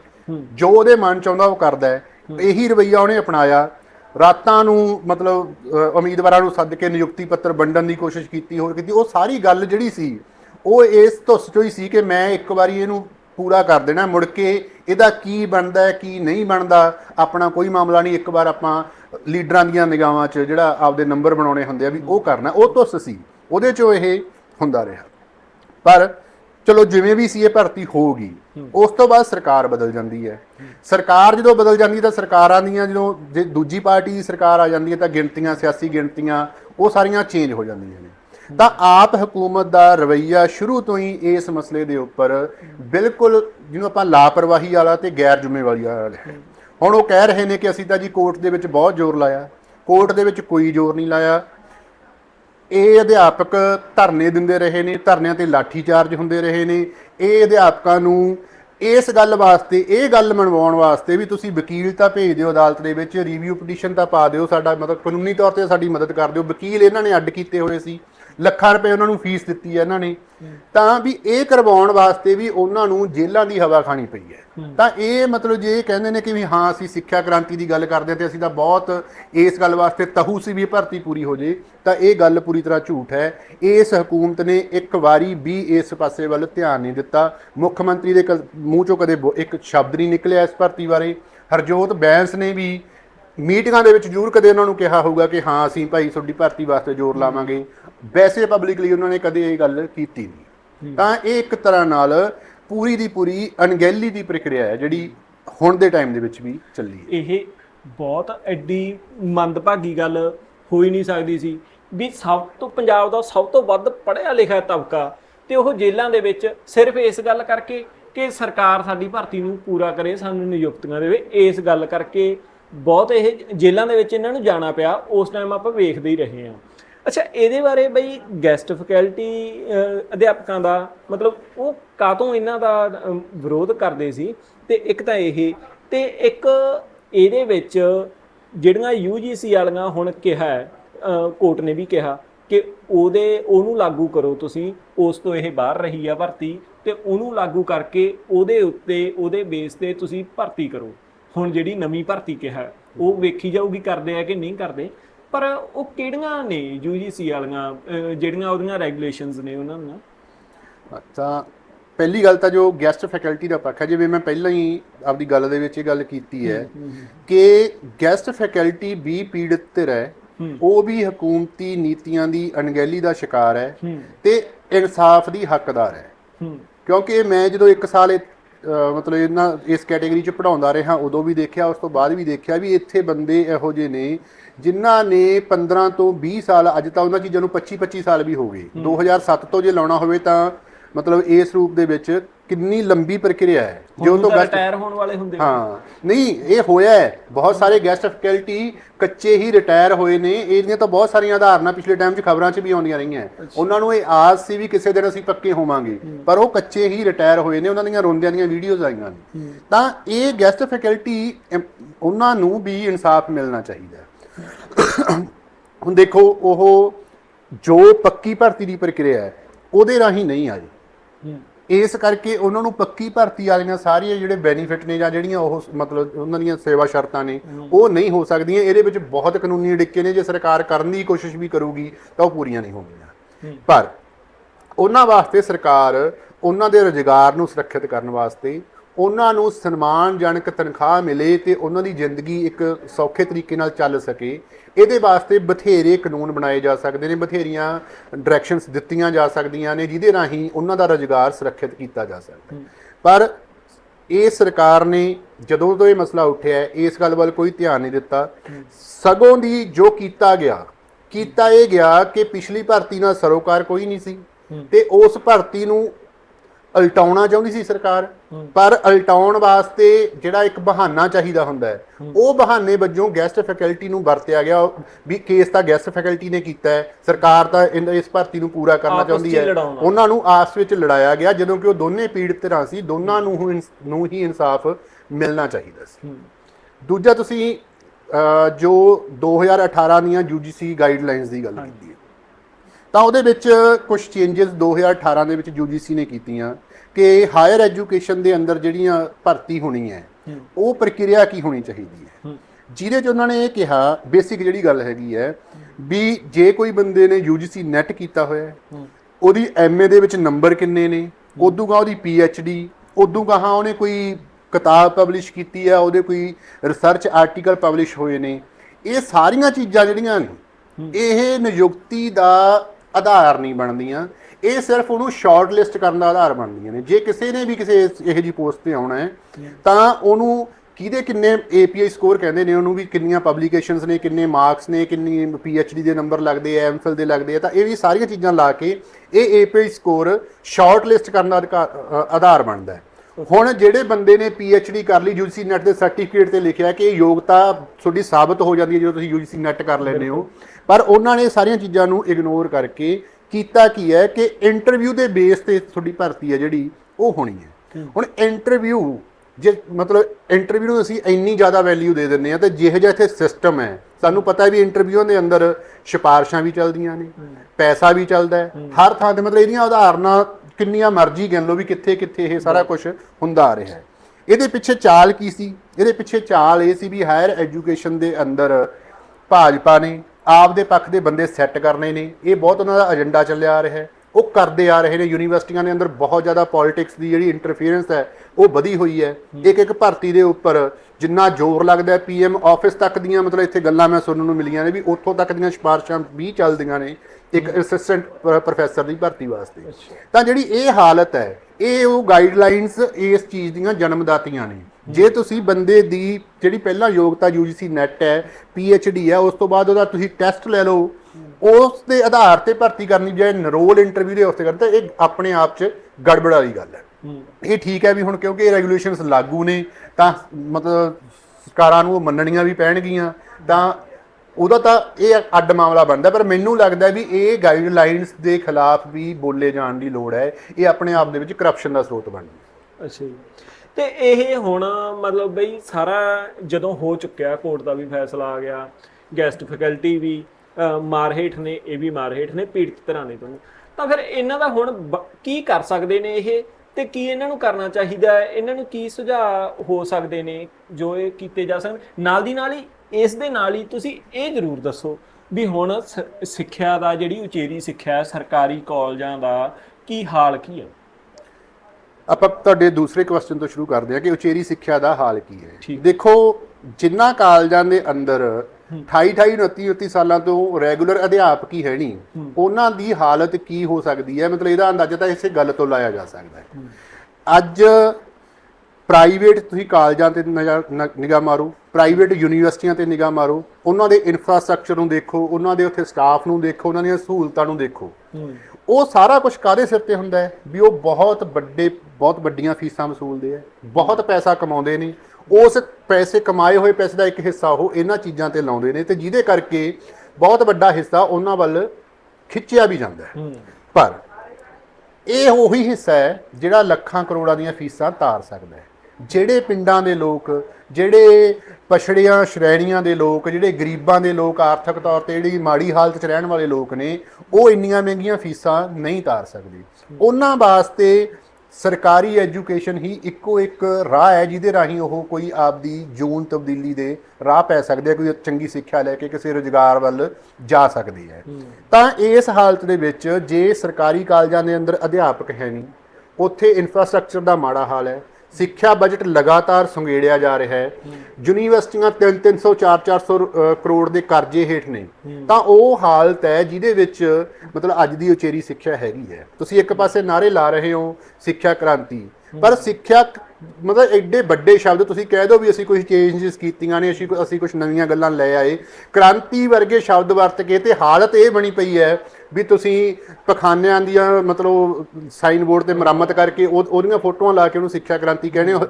ਜੋ ਉਹਦੇ ਮਨ ਚ ਆਉਂਦਾ ਉਹ ਕਰਦਾ ਹੈ। ਇਹੀ ਰਵਈਆ ਉਹਨੇ ਅਪਣਾਇਆ। ਰਾਤਾਂ ਨੂੰ ਮਤਲਬ ਉਮੀਦਵਾਰਾਂ ਨੂੰ ਸੱਦ ਕੇ ਨਿਯੁਕਤੀ ਪੱਤਰ ਵੰਡਣ ਦੀ ਕੋਸ਼ਿਸ਼ ਕੀਤੀ ਹੋਰ ਕੀਤੀ। ਉਹ ਸਾਰੀ ਗੱਲ ਜਿਹੜੀ ਸੀ ਉਹ ਇਸ ਧੁੱਸ ਚੋਂ ਹੀ ਸੀ ਕਿ ਮੈਂ ਇੱਕ ਵਾਰੀ ਇਹਨੂੰ ਪੂਰਾ ਕਰ ਦੇਣਾ। ਮੁੜ ਕੇ ਇਹਦਾ ਕੀ ਬਣਦਾ ਹੈ ਕੀ ਨਹੀਂ ਬਣਦਾ ਆਪਣਾ ਕੋਈ ਮਾਮਲਾ ਨਹੀਂ। ਇੱਕ ਵਾਰ ਆਪਾਂ ਲੀਡਰਾਂ ਦੀਆਂ ਨਿਗਾਹਾਂ 'ਚ ਜਿਹੜਾ ਆਪਦੇ ਨੰਬਰ ਬਣਾਉਣੇ ਹੁੰਦੇ ਆ ਵੀ ਉਹ ਕਰਨਾ। ਉਹ ਧੁੱਸ ਸੀ। ਉਹਦੇ 'ਚੋਂ ਇਹ ਹੁੰਦਾ ਰਿਹਾ। ਪਰ ਚਲੋ ਜਿਵੇਂ ਵੀ ਸੀ ਇਹ ਭਰਤੀ ਹੋ ਗਈ। ਉਸ ਤੋਂ ਬਾਅਦ ਸਰਕਾਰ ਬਦਲ ਜਾਂਦੀ ਹੈ। ਸਰਕਾਰ ਜਦੋਂ ਬਦਲ ਜਾਂਦੀ ਹੈ ਤਾਂ ਸਰਕਾਰਾਂ ਦੀਆਂ ਜਦੋਂ ਜੇ ਦੂਜੀ ਪਾਰਟੀ ਦੀ ਸਰਕਾਰ ਆ ਜਾਂਦੀ ਹੈ ਤਾਂ ਗਿਣਤੀਆਂ ਸਿਆਸੀ ਗਿਣਤੀਆਂ ਉਹ ਸਾਰੀਆਂ ਚੇਂਜ ਹੋ ਜਾਂਦੀਆਂ ਨੇ। ਤਾਂ ਆਪ ਹਕੂਮਤ ਦਾ ਰਵੱਈਆ ਸ਼ੁਰੂ ਤੋਂ ਹੀ ਇਸ ਮਸਲੇ ਦੇ ਉੱਪਰ ਬਿਲਕੁਲ ਜਿਹਨੂੰ ਆਪਾਂ ਲਾਪਰਵਾਹੀ ਵਾਲਾ ਤੇ ਗੈਰ ਜ਼ਿੰਮੇਵਾਰੀ ਵਾਲਾ ਹੁਣ ਉਹ ਕਹਿ ਰਹੇ ਨੇ ਕਿ ਅਸੀਂ ਤਾਂ ਜੀ ਕੋਰਟ ਦੇ ਵਿੱਚ ਬਹੁਤ ਜ਼ੋਰ ਲਾਇਆ। ਕੋਰਟ ਦੇ ਵਿੱਚ ਕੋਈ ਜ਼ੋਰ ਨਹੀਂ ਲਾਇਆ। ਇਹ ਅਧਿਆਪਕ ਧਰਨੇ ਦਿੰਦੇ ਰਹੇ ਨੇ, ਧਰਨਿਆਂ ਤੇ ਲਾਠੀ ਚਾਰਜ ਹੁੰਦੇ ਰਹੇ ਨੇ। ਇਹ ਅਧਿਆਪਕਾਂ ਨੂੰ ਇਸ ਗੱਲ ਵਾਸਤੇ, ਇਹ ਗੱਲ ਮਨਵਾਉਣ ਵਾਸਤੇ ਵੀ ਤੁਸੀਂ ਵਕੀਲ ਤਾਂ ਭੇਜ ਦਿਓ ਅਦਾਲਤ ਦੇ ਵਿੱਚ ਰਿਵਿਊ ਪਟੀਸ਼ਨ ਤਾਂ ਪਾ ਦਿਓ ਸਾਡਾ ਮਤਲਬ ਕਾਨੂੰਨੀ ਤੌਰ ਤੇ ਸਾਡੀ ਮਦਦ ਕਰ ਦਿਓ। ਵਕੀਲ ਇਹਨਾਂ ਨੇ ਅੱਡ ਕੀਤੇ ਹੋਏ ਸੀ। ਲੱਖਾਂ ਰੁਪਏ ਉਹਨਾਂ ਨੂੰ ਫੀਸ ਦਿੱਤੀ ਹੈ ਇਹਨਾਂ ਨੇ ਤਾਂ ਵੀ ਇਹ ਕਰਵਾਉਣ ਵਾਸਤੇ ਵੀ ਉਹਨਾਂ ਨੂੰ ਜੇਲ੍ਹਾਂ ਦੀ ਹਵਾ ਖਾਣੀ ਪਈ ਹੈ। ਤਾਂ ਇਹ ਮਤਲਬ ਜੇ ਇਹ ਕਹਿੰਦੇ ਨੇ ਕਿ ਵੀ ਹਾਂ ਅਸੀਂ ਸਿੱਖਿਆ ਕ੍ਰਾਂਤੀ ਦੀ ਗੱਲ ਕਰਦੇ ਤੇ ਅਸੀਂ ਤਾਂ ਬਹੁਤ ਇਸ ਗੱਲ ਵਾਸਤੇ ਤਹੂ ਸੀ ਵੀ ਭਰਤੀ ਪੂਰੀ ਹੋ ਜੇ ਤਾਂ ਇਹ ਗੱਲ ਪੂਰੀ ਤਰ੍ਹਾਂ ਝੂਠ ਹੈ। ਇਸ ਹਕੂਮਤ ਨੇ ਇੱਕ ਵਾਰੀ ਵੀ ਇਸ ਪਾਸੇ ਵੱਲ ਧਿਆਨ ਨਹੀਂ ਦਿੱਤਾ। ਮੁੱਖ ਮੰਤਰੀ ਦੇ ਮੂੰਹ ਚੋਂ ਕਦੇ ਇੱਕ ਸ਼ਬਦ ਨਹੀਂ ਨਿਕਲਿਆ ਇਸ ਭਰਤੀ ਬਾਰੇ। ਹਰਜੋਤ ਬੈਂਸ ਨੇ ਵੀ ਮੀਟਿੰਗਾਂ ਦੇ ਵਿੱਚ ਜ਼ਰੂਰ ਕਦੇ ਉਹਨਾਂ ਨੂੰ ਕਿਹਾ ਹੋਊਗਾ ਕਿ ਹਾਂ ਅਸੀਂ ਭਾਈ ਤੁਹਾਡੀ ਭਰਤੀ ਵਾਸਤੇ ਜ਼ੋਰ ਲਾਵਾਂਗੇ। ਵੈਸੇ ਪਬਲਿਕਲੀ ਉਹਨਾਂ ਨੇ ਕਦੇ ਇਹ ਗੱਲ ਕੀਤੀ ਨਹੀਂ। ਤਾਂ ਇਹ ਇੱਕ ਤਰ੍ਹਾਂ ਨਾਲ ਪੂਰੀ ਦੀ ਪੂਰੀ ਅਣਗਹਿਲੀ ਦੀ ਪ੍ਰਕਿਰਿਆ ਹੈ ਜਿਹੜੀ ਹੁਣ ਦੇ ਟਾਈਮ ਦੇ ਵਿੱਚ ਵੀ ਚੱਲੀ ਹੈ। ਇਹ ਬਹੁਤ ਐਡੀ ਮੰਦਭਾਗੀ ਗੱਲ ਹੋ ਹੀ ਨਹੀਂ ਸਕਦੀ ਸੀ ਵੀ ਸਭ ਤੋਂ ਪੰਜਾਬ ਦਾ ਸਭ ਤੋਂ ਵੱਧ ਪੜ੍ਹਿਆ ਲਿਖਿਆ ਤਬਕਾ ਤੇ ਉਹ ਜੇਲ੍ਹਾਂ ਦੇ ਵਿੱਚ ਸਿਰਫ ਇਸ ਗੱਲ ਕਰਕੇ ਕਿ ਸਰਕਾਰ ਸਾਡੀ ਭਰਤੀ ਨੂੰ ਪੂਰਾ ਕਰੇ ਸਾਨੂੰ ਨਿਯੁਕਤੀਆਂ ਦੇਵੇ ਇਸ ਗੱਲ ਕਰਕੇ ਬਹੁਤ ਇਹ ਜੇਲ੍ਹਾਂ ਦੇ ਵਿੱਚ ਇਹਨਾਂ ਨੂੰ ਜਾਣਾ ਪਿਆ ਉਸ ਟਾਈਮ ਆਪਾਂ ਵੇਖਦੇ ਹੀ ਰਹੇ ਹਾਂ। ਅੱਛਾ, ਇਹਦੇ ਬਾਰੇ ਬਈ ਗੈਸਟ ਫੈਕਲਟੀ ਅਧਿਆਪਕਾਂ ਦਾ ਮਤਲਬ ਉਹ ਕਾਤੋਂ ਇਹਨਾਂ ਦਾ ਵਿਰੋਧ ਕਰਦੇ ਸੀ? ਤੇ ਇੱਕ ਤਾਂ ਇਹ, ਤੇ ਇੱਕ ਇਹਦੇ ਵਿੱਚ ਜਿਹੜੀਆਂ UGC ਵਾਲੀਆਂ ਹੁਣ ਕਿਹਾ ਕੋਰਟ ਨੇ ਵੀ ਕਿਹਾ ਕਿ ਉਹਦੇ, ਉਹਨੂੰ ਲਾਗੂ ਕਰੋ ਤੁਸੀਂ, ਉਸ ਤੋਂ ਇਹ ਬਾਹਰ ਰਹੀ ਆ ਭਰਤੀ ਤੇ ਉਹਨੂੰ ਲਾਗੂ ਕਰਕੇ ਉਹਦੇ ਉੱਤੇ, ਉਹਦੇ ਬੇਸ ਤੇ ਤੁਸੀਂ ਭਰਤੀ ਕਰੋ। ਹੁਣ ਜਿਹੜੀ ਨਵੀਂ ਭਰਤੀ ਕਿਹਾ, ਉਹ ਵੇਖੀ ਜਾਊਗੀ ਕਰਦੇ ਆ ਕਿ ਨਹੀਂ ਕਰਦੇ। ਪਰ ਉਹ ਕਿਹੜੀਆਂ ਨੇ UGC ਵਾਲੀਆਂ ਜਿਹੜੀਆਂ ਉਹਦੀਆਂ ਰੈਗੂਲੇਸ਼ਨਸ ਨੇ ਉਹਨਾਂ ਦੀਆਂ? ਤਾਂ ਪਹਿਲੀ ਗੱਲ ਤਾਂ ਜੋ ਗੈਸਟ ਫੈਕਲਟੀ ਦਾ ਪੱਖ ਹੈ ਜਿਵੇਂ ਮੈਂ ਪਹਿਲਾਂ ਹੀ ਆਪਦੀ ਗੱਲ ਦੇ ਵਿੱਚ ਇਹ ਗੱਲ ਕੀਤੀ ਹੈ ਕਿ ਗੈਸਟ ਫੈਕਲਟੀ ਵੀ ਪੀੜਤ ਧਿਰ ਹੈ। ਉਹ ਵੀ ਹਕੂਮਤੀ ਨੀਤੀਆਂ ਦੀ ਅਣਗਹਿਲੀ ਦਾ ਸ਼ਿਕਾਰ ਹੈ ਤੇ ਇਨਸਾਫ ਦੀ ਹੱਕਦਾਰ ਹੈ। ਕਿਉਂਕਿ ਮੈਂ ਜਦੋਂ ਇੱਕ ਸਾਲ ਮਤਲਬ ਇਹਨਾਂ ਇਸ ਕੈਟਾਗਰੀ 'ਚ ਪੜਾਉਂਦਾ ਰਿਹਾ ਉਦੋਂ ਵੀ ਦੇਖਿਆ ਉਸ ਤੋਂ ਬਾਅਦ ਵੀ ਦੇਖਿਆ ਵੀ ਇੱਥੇ ਬੰਦੇ ਇਹੋ ਜਿਹੇ ਨੇ ਜਿਨ੍ਹਾਂ ਨੇ 15 ਤੋਂ 20 ਸਾਲ ਅੱਜ ਤਾਂ ਉਹਨਾਂ ਚੀਜ਼ਾਂ ਨੂੰ 25 25 ਸਾਲ ਵੀ ਹੋ ਗਏ। 2007 ਤੋਂ ਜੇ ਲਾਉਣਾ ਹੋਵੇ ਤਾਂ ਮਤਲਬ ਇਸ ਰੂਪ ਦੇ ਵਿੱਚ ਕਿੰਨੀ ਲੰਬੀ ਪ੍ਰਕਿਰਿਆ ਹੈ ਜੋ ਤੋਂ ਗੈਸਟ ਰਿਟਾਇਰ ਹੋਣ ਵਾਲੇ ਹੁੰਦੇ। ਹਾਂ ਨਹੀਂ ਇਹ ਹੋਇਆ ਹੈ ਬਹੁਤ ਸਾਰੇ ਗੈਸਟ ਫੈਕਲਟੀ ਕੱਚੇ ਹੀ ਰਿਟਾਇਰ ਹੋਏ ਨੇ ਇਹਦੀਆਂ ਤਾਂ ਬਹੁਤ ਸਾਰੀਆਂ ਉਦਾਹਰਨਾਂ ਪਿਛਲੇ ਟਾਈਮ 'ਚ ਖਬਰਾਂ 'ਚ ਵੀ ਆਉਂਦੀਆਂ ਰਹੀਆਂ। ਉਹਨਾਂ ਨੂੰ ਇਹ ਆਸ ਸੀ ਵੀ ਕਿਸੇ ਦਿਨ ਅਸੀਂ ਪੱਕੇ ਹੋਵਾਂਗੇ ਪਰ ਉਹ ਕੱਚੇ ਹੀ ਰਿਟਾਇਰ ਹੋਏ ਨੇ ਉਹਨਾਂ ਦੀਆਂ ਰੋਂਦਿਆਂ ਦੀਆਂ ਵੀਡੀਓਜ਼ ਆਈਆਂ ਨੇ। ਤਾਂ ਇਹ ਗੈਸਟ ਫੈਕਲਟੀ ਉਹਨਾਂ ਨੂੰ ਵੀ ਇਨਸਾਫ ਮਿਲਣਾ ਚਾਹੀਦਾ। ਹੁਣ ਦੇਖੋ ਉਹ ਜੋ ਪੱਕੀ ਭਰਤੀ ਦੀ ਪ੍ਰਕਿਰਿਆ ਹੈ ਉਹਦੇ ਰਾਹੀਂ ਨਹੀਂ ਆਈ ਇਸ ਕਰਕੇ ਉਹਨਾਂ ਨੂੰ ਪੱਕੀ ਭਰਤੀ ਵਾਲੀਆਂ ਸਾਰੀਆਂ ਜਿਹੜੇ ਬੈਨੀਫਿਟ ਨੇ ਜਾਂ ਜਿਹੜੀਆਂ ਉਹ ਮਤਲਬ ਉਹਨਾਂ ਦੀਆਂ ਸੇਵਾ ਸ਼ਰਤਾਂ ਨੇ ਉਹ ਨਹੀਂ ਹੋ ਸਕਦੀਆਂ। ਇਹਦੇ ਵਿੱਚ ਬਹੁਤ ਕਾਨੂੰਨੀ ਅੜਿੱਕੇ ਨੇ। ਜੇ ਸਰਕਾਰ ਕਰਨ ਦੀ ਕੋਸ਼ਿਸ਼ ਵੀ ਕਰੂਗੀ ਤਾਂ ਉਹ ਪੂਰੀਆਂ ਨਹੀਂ ਹੋਣਗੀਆਂ। ਪਰ ਉਹਨਾਂ ਵਾਸਤੇ ਸਰਕਾਰ ਉਹਨਾਂ ਦੇ ਰੁਜ਼ਗਾਰ ਨੂੰ ਸੁਰੱਖਿਅਤ ਕਰਨ ਵਾਸਤੇ ਉਹਨਾਂ ਨੂੰ ਸਨਮਾਨਜਨਕ ਤਨਖਾਹ ਮਿਲੇ ਤੇ ਉਹਨਾਂ ਦੀ ਜ਼ਿੰਦਗੀ ਇੱਕ ਸੌਖੇ ਤਰੀਕੇ ਨਾਲ ਚੱਲ ਸਕੇ। ਇਹਦੇ ਵਾਸਤੇ ਬਥੇਰੇ ਕਾਨੂੰਨ ਬਣਾਏ ਜਾ ਸਕਦੇ ਨੇ ਬਥੇਰੀਆਂ ਡਾਇਰੈਕਸ਼ਨਸ ਦਿੱਤੀਆਂ ਜਾ ਸਕਦੀਆਂ ਨੇ ਜਿਹਦੇ ਰਾਹੀਂ ਉਹਨਾਂ ਦਾ ਰੁਜ਼ਗਾਰ ਸੁਰੱਖਿਅਤ ਕੀਤਾ ਜਾ ਸਕਦਾ। ਪਰ ਇਹ ਸਰਕਾਰ ਨੇ ਜਦੋਂ ਤੋਂ ਇਹ ਮਸਲਾ ਉੱਠਿਆ ਇਸ ਗੱਲ ਵੱਲ ਕੋਈ ਧਿਆਨ ਨਹੀਂ ਦਿੱਤਾ। ਸਗੋਂ ਦੀ ਜੋ ਕੀਤਾ ਗਿਆ ਕੀਤਾ ਇਹ ਗਿਆ ਕਿ ਪਿਛਲੀ ਭਰਤੀ ਨਾਲ ਸਰੋਕਾਰ ਕੋਈ ਨਹੀਂ ਸੀ ਤੇ ਉਸ ਭਰਤੀ ਨੂੰ ਉਲਟਾਉਣਾ ਚਾਹੁੰਦੀ ਸੀ ਸਰਕਾਰ ਪਰ ਉਲਟਾਉਣ ਵਾਸਤੇ ਜਿਹੜਾ ਇੱਕ ਬਹਾਨਾ ਚਾਹੀਦਾ ਹੁੰਦਾ ਹੈ ਉਹ ਬਹਾਨੇ ਵਜੋਂ ਗੈਸਟ ਫੈਕਲਟੀ ਨੂੰ ਵਰਤਿਆ ਗਿਆ ਵੀ ਕੇਸ ਤਾਂ ਗੈਸਟ ਫੈਕਲਟੀ ਨੇ ਕੀਤਾ ਹੈ ਸਰਕਾਰ ਤਾਂ ਇਸ ਭਰਤੀ ਨੂੰ ਪੂਰਾ ਕਰਨਾ ਚਾਹੁੰਦੀ ਹੈ। ਉਹਨਾਂ ਨੂੰ ਆਪਸ ਵਿੱਚ ਲੜਾਇਆ ਗਿਆ ਜਦੋਂ ਕਿ ਉਹ ਦੋਨੇ ਪੀੜਤ ਧਿਰਾਂ ਸੀ ਦੋਨਾਂ ਨੂੰ ਨੂੰ ਹੀ ਇਨਸਾਫ ਮਿਲਣਾ ਚਾਹੀਦਾ ਸੀ। ਦੂਜਾ ਤੁਸੀਂ ਜੋ 2018 ਦੀਆਂ UGC ਗਾਈਡਲਾਈਨਸ ਦੀ ਗੱਲ ਕੀਤੀ ਤਾਂ ਉਹਦੇ ਵਿੱਚ ਕੁਝ ਚੇਂਜਸ 2018 ਦੇ ਵਿੱਚ UGC ਨੇ ਕੀਤੀਆਂ ਕਿ ਹਾਇਰ ਐਜੂਕੇਸ਼ਨ ਦੇ ਅੰਦਰ ਜਿਹੜੀਆਂ ਭਰਤੀ ਹੋਣੀ ਹੈ ਉਹ ਪ੍ਰਕਿਰਿਆ ਕੀ ਹੋਣੀ ਚਾਹੀਦੀ ਹੈ? ਜਿਹਦੇ 'ਚ ਉਹਨਾਂ ਨੇ ਇਹ ਕਿਹਾ ਬੇਸਿਕ ਜਿਹੜੀ ਗੱਲ ਹੈਗੀ ਹੈ ਵੀ ਜੇ ਕੋਈ ਬੰਦੇ ਨੇ UGC ਨੈਟ ਕੀਤਾ ਹੋਇਆ ਹੈ ਉਹਦੀ ਐਮਏ ਦੇ ਵਿੱਚ ਨੰਬਰ ਕਿੰਨੇ ਨੇ ਉਦੋਂ ਗਾ ਉਹਦੀ ਪੀਐਚਡੀ ਉਦੋਂ ਗਾਹਾਂ ਉਹਨੇ ਕੋਈ ਕਿਤਾਬ ਪਬਲਿਸ਼ ਕੀਤੀ ਹੈ ਉਹਦੇ ਕੋਈ ਰਿਸਰਚ ਆਰਟੀਕਲ ਪਬਲਿਸ਼ ਹੋਏ ਨੇ ਇਹ ਸਾਰੀਆਂ ਚੀਜ਼ਾਂ ਜਿਹੜੀਆਂ ਨੇ ਇਹ ਨਿਯੁਕਤੀ ਦਾ ਆਧਾਰ ਨਹੀਂ ਬਣਦੀਆਂ। ਇਹ ਸਿਰਫ ਉਹਨੂੰ ਸ਼ਾਰਟ ਲਿਸਟ ਕਰਨ ਦਾ ਆਧਾਰ ਬਣਦੀਆਂ ਨੇ। ਜੇ ਕਿਸੇ ਨੇ ਵੀ ਕਿਸੇ ਇਹੋ ਜਿਹੀ ਪੋਸਟ ਤੇ ਆਉਣਾ ਹੈ ਤਾਂ ਉਹਨੂੰ ਕਿਹਦੇ ਕਿੰਨੇ API ਸਕੋਰ ਕਹਿੰਦੇ ਨੇ ਉਹਨੂੰ ਵੀ ਕਿੰਨੀਆਂ ਪਬਲੀਕੇਸ਼ਨਸ ਨੇ ਕਿੰਨੇ ਮਾਰਕਸ ਨੇ ਕਿੰਨੀ PhD ਦੇ ਨੰਬਰ ਲੱਗਦੇ ਆ MPhil ਦੇ ਲੱਗਦੇ ਆ ਤਾਂ ਇਹ ਵੀ ਸਾਰੀਆਂ ਚੀਜ਼ਾਂ ਲਾ ਕੇ ਇਹ API ਸਕੋਰ ਸ਼ਾਰਟ ਲਿਸਟ ਕਰਨ ਦਾ ਆਧਾਰ ਬਣਦਾ ਹੈ। ਹੁਣ ਜਿਹੜੇ ਬੰਦੇ ਨੇ PhD ਕਰ ਲਈ UGC ਨੈਟ ਦੇ ਸਰਟੀਫਿਕੇਟ ਤੇ ਲਿਖਿਆ ਕਿ ਇਹ ਯੋਗਤਾ ਤੁਹਾਡੀ ਸਾਬਤ ਹੋ ਜਾਂਦੀ ਹੈ ਜਦੋਂ ਤੁਸੀਂ UGC ਨੈਟ ਕਰ ਲੈਂਦੇ ਹੋ। ਪਰ ਉਹਨਾਂ ਨੇ ਸਾਰੀਆਂ ਚੀਜ਼ਾਂ ਨੂੰ ਇਗਨੋਰ ਕਰਕੇ ਕੀਤਾ ਕੀ ਹੈ ਕਿ ਇੰਟਰਵਿਊ ਦੇ ਬੇਸ ਤੇ ਤੁਹਾਡੀ ਭਰਤੀ ਹੈ ਜਿਹੜੀ ਉਹ ਹੋਣੀ ਹੈ। ਹੁਣ ਇੰਟਰਵਿਊ ਜੇ ਮਤਲਬ ਇੰਟਰਵਿਊ ਨੂੰ ਅਸੀਂ ਇੰਨੀ ਜ਼ਿਆਦਾ ਵੈਲਿਊ ਦੇ ਦਿੰਦੇ ਆ ਤੇ ਜਿਹੋ ਜਿਹਾ ਇੱਥੇ ਸਿਸਟਮ ਹੈ ਸਾਨੂੰ ਪਤਾ ਹੈ ਵੀ ਇੰਟਰਵਿਊਆਂ ਦੇ ਅੰਦਰ ਸਿਫਾਰਸ਼ਾਂ ਵੀ ਚੱਲਦੀਆਂ ਨੇ ਪੈਸਾ ਵੀ ਚੱਲਦਾ ਹੈ ਹਰ ਥਾਂ ਤੇ ਮਤਲਬ ਇਹਦੀਆਂ ਉਦਾਹਰਨਾਂ ਕਿੰਨੀਆਂ ਮਰਜ਼ੀ ਗਿਣ ਲਓ ਵੀ ਕਿੱਥੇ ਕਿੱਥੇ ਇਹ ਸਾਰਾ ਕੁਝ ਹੁੰਦਾ ਆ ਰਿਹਾ ਹੈ। ਇਹਦੇ ਪਿੱਛੇ ਚਾਲ ਕੀ ਸੀ? ਇਹਦੇ ਪਿੱਛੇ ਚਾਲ ਇਹ ਸੀ ਵੀ ਹਾਇਰ ਐਜੂਕੇਸ਼ਨ ਦੇ ਅੰਦਰ ਭਾਜਪਾ ਨੇ ਆਪ ਦੇ ਪੱਖ ਦੇ ਬੰਦੇ ਸੈੱਟ ਕਰਨੇ ਨੇ ਇਹ ਬਹੁਤ ਉਹਨਾਂ ਦਾ ਏਜੰਡਾ ਚੱਲਿਆ ਆ ਰਿਹਾ ਹੈ। ਉਹ ਕਰਦੇ ਆ ਰਹੇ ਨੇ ਯੂਨੀਵਰਸਿਟੀਆਂ ਦੇ ਅੰਦਰ ਬਹੁਤ ਜ਼ਿਆਦਾ ਪੋਲਿਟਿਕਸ ਦੀ ਜਿਹੜੀ ਇੰਟਰਫੀਰੈਂਸ ਹੈ ਉਹ ਵਧੀ ਹੋਈ ਹੈ। ਇੱਕ ਇੱਕ ਭਰਤੀ ਦੇ ਉੱਪਰ ਜਿੰਨਾ ਜ਼ੋਰ ਲੱਗਦਾ ਹੈ ਪੀਐਮ ਆਫਿਸ ਤੱਕ ਦੀਆਂ ਮਤਲਬ ਇੱਥੇ ਗੱਲਾਂ ਮੈਂ ਸੁਣਨ ਨੂੰ ਮਿਲੀਆਂ ਨੇ ਵੀ ਉੱਥੋਂ ਤੱਕ ਦੀਆਂ ਸਿਫਾਰਸ਼ਾਂ ਵੀ ਚੱਲਦੀਆਂ ਨੇ ਇੱਕ ਅਸਿਸਟੈਂਟ ਪ੍ਰੋਫੈਸਰ ਦੀ ਭਰਤੀ ਵਾਸਤੇ। ਤਾਂ ਜਿਹੜੀ ਇਹ ਹਾਲਤ ਹੈ ਇਹ ਉਹ ਗਾਈਡਲਾਈਨਸ ਇਸ ਚੀਜ਼ ਦੀਆਂ ਜਨਮਦਾਤੀਆਂ ਨੇ। ਜੇ ਤੁਸੀਂ ਬੰਦੇ ਦੀ ਜਿਹੜੀ ਪਹਿਲਾਂ ਯੋਗਤਾ ਯੂਜੀਸੀ ਨੈਟ ਹੈ ਪੀਐਚਡੀ ਹੈ ਉਸ ਤੋਂ ਬਾਅਦ ਉਹਦਾ ਤੁਸੀਂ ਟੈਸਟ ਲੈ ਲਓ ਉਸ ਦੇ ਆਧਾਰ ਤੇ ਭਰਤੀ ਕਰਨੀ ਜਾਏ ਨਰੋਲ ਇੰਟਰਵਿਊ ਦੇ ਉੱਤੇ ਕਰਤਾ ਇਹ ਆਪਣੇ ਆਪ 'ਚ ਗੜਬੜ ਵਾਲੀ ਗੱਲ ਹੈ। ਇਹ ਠੀਕ ਹੈ ਵੀ ਹੁਣ ਕਿਉਂਕਿ ਇਹ ਰੈਗੂਲੇਸ਼ਨਸ ਲਾਗੂ ਨੇ ਤਾਂ ਮਤਲਬ ਸਰਕਾਰਾਂ ਨੂੰ ਉਹ ਮੰਨਣੀਆਂ ਵੀ ਪੈਣਗੀਆਂ ਤਾਂ ਉਹਦਾ ਤਾਂ ਇਹ ਅੱਡ ਮਾਮਲਾ ਬਣਦਾ ਪਰ ਮੈਨੂੰ ਲੱਗਦਾ ਵੀ ਇਹ ਗਾਈਡਲਾਈਨਸ ਦੇ ਖਿਲਾਫ ਵੀ ਬੋਲੇ ਜਾਣ ਦੀ ਲੋੜ ਹੈ ਇਹ ਆਪਣੇ ਆਪ ਦੇ ਵਿੱਚ ਕਰਪਸ਼ਨ ਦਾ ਸਰੋਤ ਬਣਦਾ। ਅੱਛਾ ਜੀ। ਤੇ ਇਹ ਹੁਣ ਮਤਲਬ ਬਈ ਸਾਰਾ ਜਦੋਂ ਹੋ ਚੁੱਕਿਆ ਕੋਰਟ ਦਾ ਵੀ ਫੈਸਲਾ ਆ ਗਿਆ ਗੈਸਟ ਫੈਕਲਟੀ ਵੀ ਅਹ, ਮਾਰ ਹੇਠ ਨੇ ਇਹ ਵੀ ਮਾਰ ਹੇਠ ਨੇ ਪੀੜਤ ਤਰ੍ਹਾਂ ਨੇ ਤੁਹਾਨੂੰ ਤਾਂ ਫਿਰ ਇਹਨਾਂ ਦਾ ਹੁਣ ਬ- ਕੀ ਕਰ ਸਕਦੇ ਨੇ ਇਹ ਤੇ ਕੀ ਇਹਨਾਂ ਨੂੰ ਕਰਨਾ ਚਾਹੀਦਾ ਹੈ? ਇਹਨਾਂ ਨੂੰ ਕੀ ਸੁਝਾਅ ਹੋ ਸਕਦੇ ਨੇ ਜੋ ਇਹ ਕੀਤੇ ਜਾ ਸਕਣ? ਨਾਲ ਦੀ ਨਾਲ ਹੀ ਇਸ ਦੇ ਨਾਲ ਹੀ ਤੁਸੀਂ ਇਹ ਜ਼ਰੂਰ ਦੱਸੋ ਵੀ ਹੁਣ ਸ- ਸਿੱਖਿਆ ਦਾ ਜਿਹੜੀ ਉਚੇਰੀ ਸਿੱਖਿਆ ਸਰਕਾਰੀ ਕਾਲਜਾਂ ਦਾ ਕੀ ਹਾਲ ਕੀ ਹੈ? ਆਪਾਂ ਤੁਹਾਡੇ ਦੂਸਰੇ ਕੁਐਸਚਨ ਤੋਂ ਸ਼ੁਰੂ ਕਰਦੇ ਹਾਂ ਕਿ ਉਚੇਰੀ ਸਿੱਖਿਆ ਦਾ ਹਾਲ ਕੀ ਹੈ। ਦੇਖੋ ਜਿੰਨਾ ਕਾਲਜਾਂ ਦੇ ਅੰਦਰ 28 28 29 29 ਸਾਲਾਂ ਤੋਂ ਰੈਗੂਲਰ ਅਧਿਆਪਕ ਹੀ ਹੈ ਨਹੀਂ ਉਹਨਾਂ ਦੀ ਹਾਲਤ ਕੀ ਹੋ ਸਕਦੀ ਹੈ? ਮਤਲਬ ਇਹਦਾ ਅੰਦਾਜ਼ਾ ਤਾਂ ਇਸੇ ਗੱਲ ਤੋਂ ਲਾਇਆ ਜਾ ਸਕਦਾ ਹੈ। ਅੱਜ ਪ੍ਰਾਈਵੇਟ ਤੁਸੀਂ ਕਾਲਜਾਂ ਤੇ ਨਿਗਾਹ ਮਾਰੋ ਪ੍ਰਾਈਵੇਟ ਯੂਨੀਵਰਸਿਟੀਆਂ ਤੇ ਨਿਗਾਹ ਮਾਰੋ ਉਹਨਾਂ ਦੇ ਇਨਫਰਾਸਟ੍ਰਕਚਰ ਨੂੰ ਦੇਖੋ ਉਹਨਾਂ ਦੇ ਉੱਥੇ ਸਟਾਫ ਨੂੰ ਦੇਖੋ ਉਹਨਾਂ ਦੀਆਂ ਸਹੂਲਤਾਂ ਨੂੰ ਦੇਖੋ। ਉਹ ਸਾਰਾ ਕੁਝ ਕਾਦੇ ਸਿਰ ਤੇ ਹੁੰਦਾ ਹੈ? ਵੀ ਉਹ ਬਹੁਤ ਵੱਡੇ ਬਹੁਤ ਵੱਡੀਆਂ ਫੀਸਾਂ ਵਸੂਲਦੇ ਆ ਬਹੁਤ ਪੈਸਾ ਕਮਾਉਂਦੇ ਨੇ। ਉਸ ਪੈਸੇ ਕਮਾਏ ਹੋਏ ਪੈਸੇ ਦਾ ਇੱਕ ਹਿੱਸਾ ਉਹ ਇਹਨਾਂ ਚੀਜ਼ਾਂ ਤੇ ਲਾਉਂਦੇ ਨੇ ਤੇ ਜਿਹਦੇ ਕਰਕੇ ਬਹੁਤ ਵੱਡਾ ਹਿੱਸਾ ਉਹਨਾਂ ਵੱਲ ਖਿੱਚਿਆ ਵੀ ਜਾਂਦਾ ਹੈ। ਪਰ ਇਹ ਉਹੀ ਹਿੱਸਾ ਹੈ ਜਿਹੜਾ ਲੱਖਾਂ ਕਰੋੜਾਂ ਦੀਆਂ ਫੀਸਾਂ ਤਾਰ ਸਕਦਾ ਹੈ। ਜਿਹੜੇ ਪਿੰਡਾਂ ਦੇ ਲੋਕ ਜਿਹੜੇ ਪਛੜੀਆਂ ਸ਼੍ਰੇਣੀਆਂ ਦੇ ਲੋਕ ਜਿਹੜੇ ਗਰੀਬਾਂ ਦੇ ਲੋਕ ਆਰਥਿਕ ਤੌਰ ਤੇ ਜਿਹੜੀ ਮਾੜੀ ਹਾਲਤ 'ਚ ਰਹਿਣ ਵਾਲੇ ਲੋਕ ਨੇ ਉਹ ਇੰਨੀਆਂ ਮਹਿੰਗੀਆਂ ਫੀਸਾਂ ਨਹੀਂ ਤਾਰ ਸਕਦੇ। ਉਹਨਾਂ ਵਾਸਤੇ ਸਰਕਾਰੀ ਐਜੂਕੇਸ਼ਨ ਹੀ ਇੱਕੋ ਇੱਕ ਰਾਹ ਹੈ ਜਿਹਦੇ ਰਾਹੀਂ ਉਹ ਕੋਈ ਆਪਦੀ ਜੂਨ ਤਬਦੀਲੀ ਦੇ ਰਾਹ ਪੈ ਸਕਦੇ ਆ ਕੋਈ ਚੰਗੀ ਸਿੱਖਿਆ ਲੈ ਕੇ ਕਿਸੇ ਰੁਜ਼ਗਾਰ ਵੱਲ ਜਾ ਸਕਦੀ ਹੈ। ਤਾਂ ਇਸ ਹਾਲਤ ਦੇ ਵਿੱਚ ਜੇ ਸਰਕਾਰੀ ਕਾਲਜਾਂ ਦੇ ਅੰਦਰ ਅਧਿਆਪਕ ਹੈ ਨਹੀਂ ਉੱਥੇ ਇਨਫਰਾਸਟ੍ਰਕਚਰ ਦਾ ਮਾੜਾ ਹਾਲ ਹੈ ਸਿੱਖਿਆ ਬਜਟ ਲਗਾਤਾਰ ਸੁੰਗੇੜਿਆ ਜਾ ਰਿਹਾ ਹੈ। ਯੂਨੀਵਰਸਿਟੀਆਂ 3-300 4-400 ਕਰੋੜ ਦੇ ਕਰਜ਼ੇ ਹੇਠ ਨੇ। ਤਾਂ ਉਹ ਹਾਲਤ ਹੈ ਜਿਹਦੇ ਵਿੱਚ ਮਤਲਬ ਅੱਜ ਦੀ ਉਚੇਰੀ ਸਿੱਖਿਆ ਹੈਗੀ ਹੈ। ਤੁਸੀਂ ਇੱਕ ਪਾਸੇ ਨਾਰੇ ਲਾ ਰਹੇ ਹੋ ਸਿੱਖਿਆ ਕ੍ਰਾਂਤੀ ਪਰ ਸਿੱਖਿਆ ਮਤਲਬ ਐਡੇ ਵੱਡੇ ਸ਼ਬਦ ਤੁਸੀਂ ਕਹਿ ਦਿਓ ਵੀ ਅਸੀਂ ਕੁਝ ਚੇਂਜਸ ਕੀਤੀਆਂ ਨੇ ਅਸੀਂ ਅਸੀਂ ਕੁਝ ਨਵੀਆਂ ਗੱਲਾਂ ਲੈ ਆਏ। ਕ੍ਰਾਂਤੀ ਵਰਗੇ ਸ਼ਬਦ ਵਰਤ ਕੇ ਤੇ ਹਾਲਤ ਇਹ ਬਣੀ ਪਈ ਹੈ ਵੀ ਤੁਸੀਂ ਪਖਾਨਿਆਂ ਦੀਆਂ ਮਤਲਬ ਸਾਈਨ ਬੋਰਡ ਤੇ ਮੁਰੰਮਤ ਕਰਕੇ ਉਹ- ਉਹਦੀਆਂ ਫੋਟੋਆਂ ਲਾ ਕੇ ਉਹਨੂੰ ਸਿੱਖਿਆ ਕ੍ਰਾਂਤੀ ਕਹਿੰਦੇ ਹੋ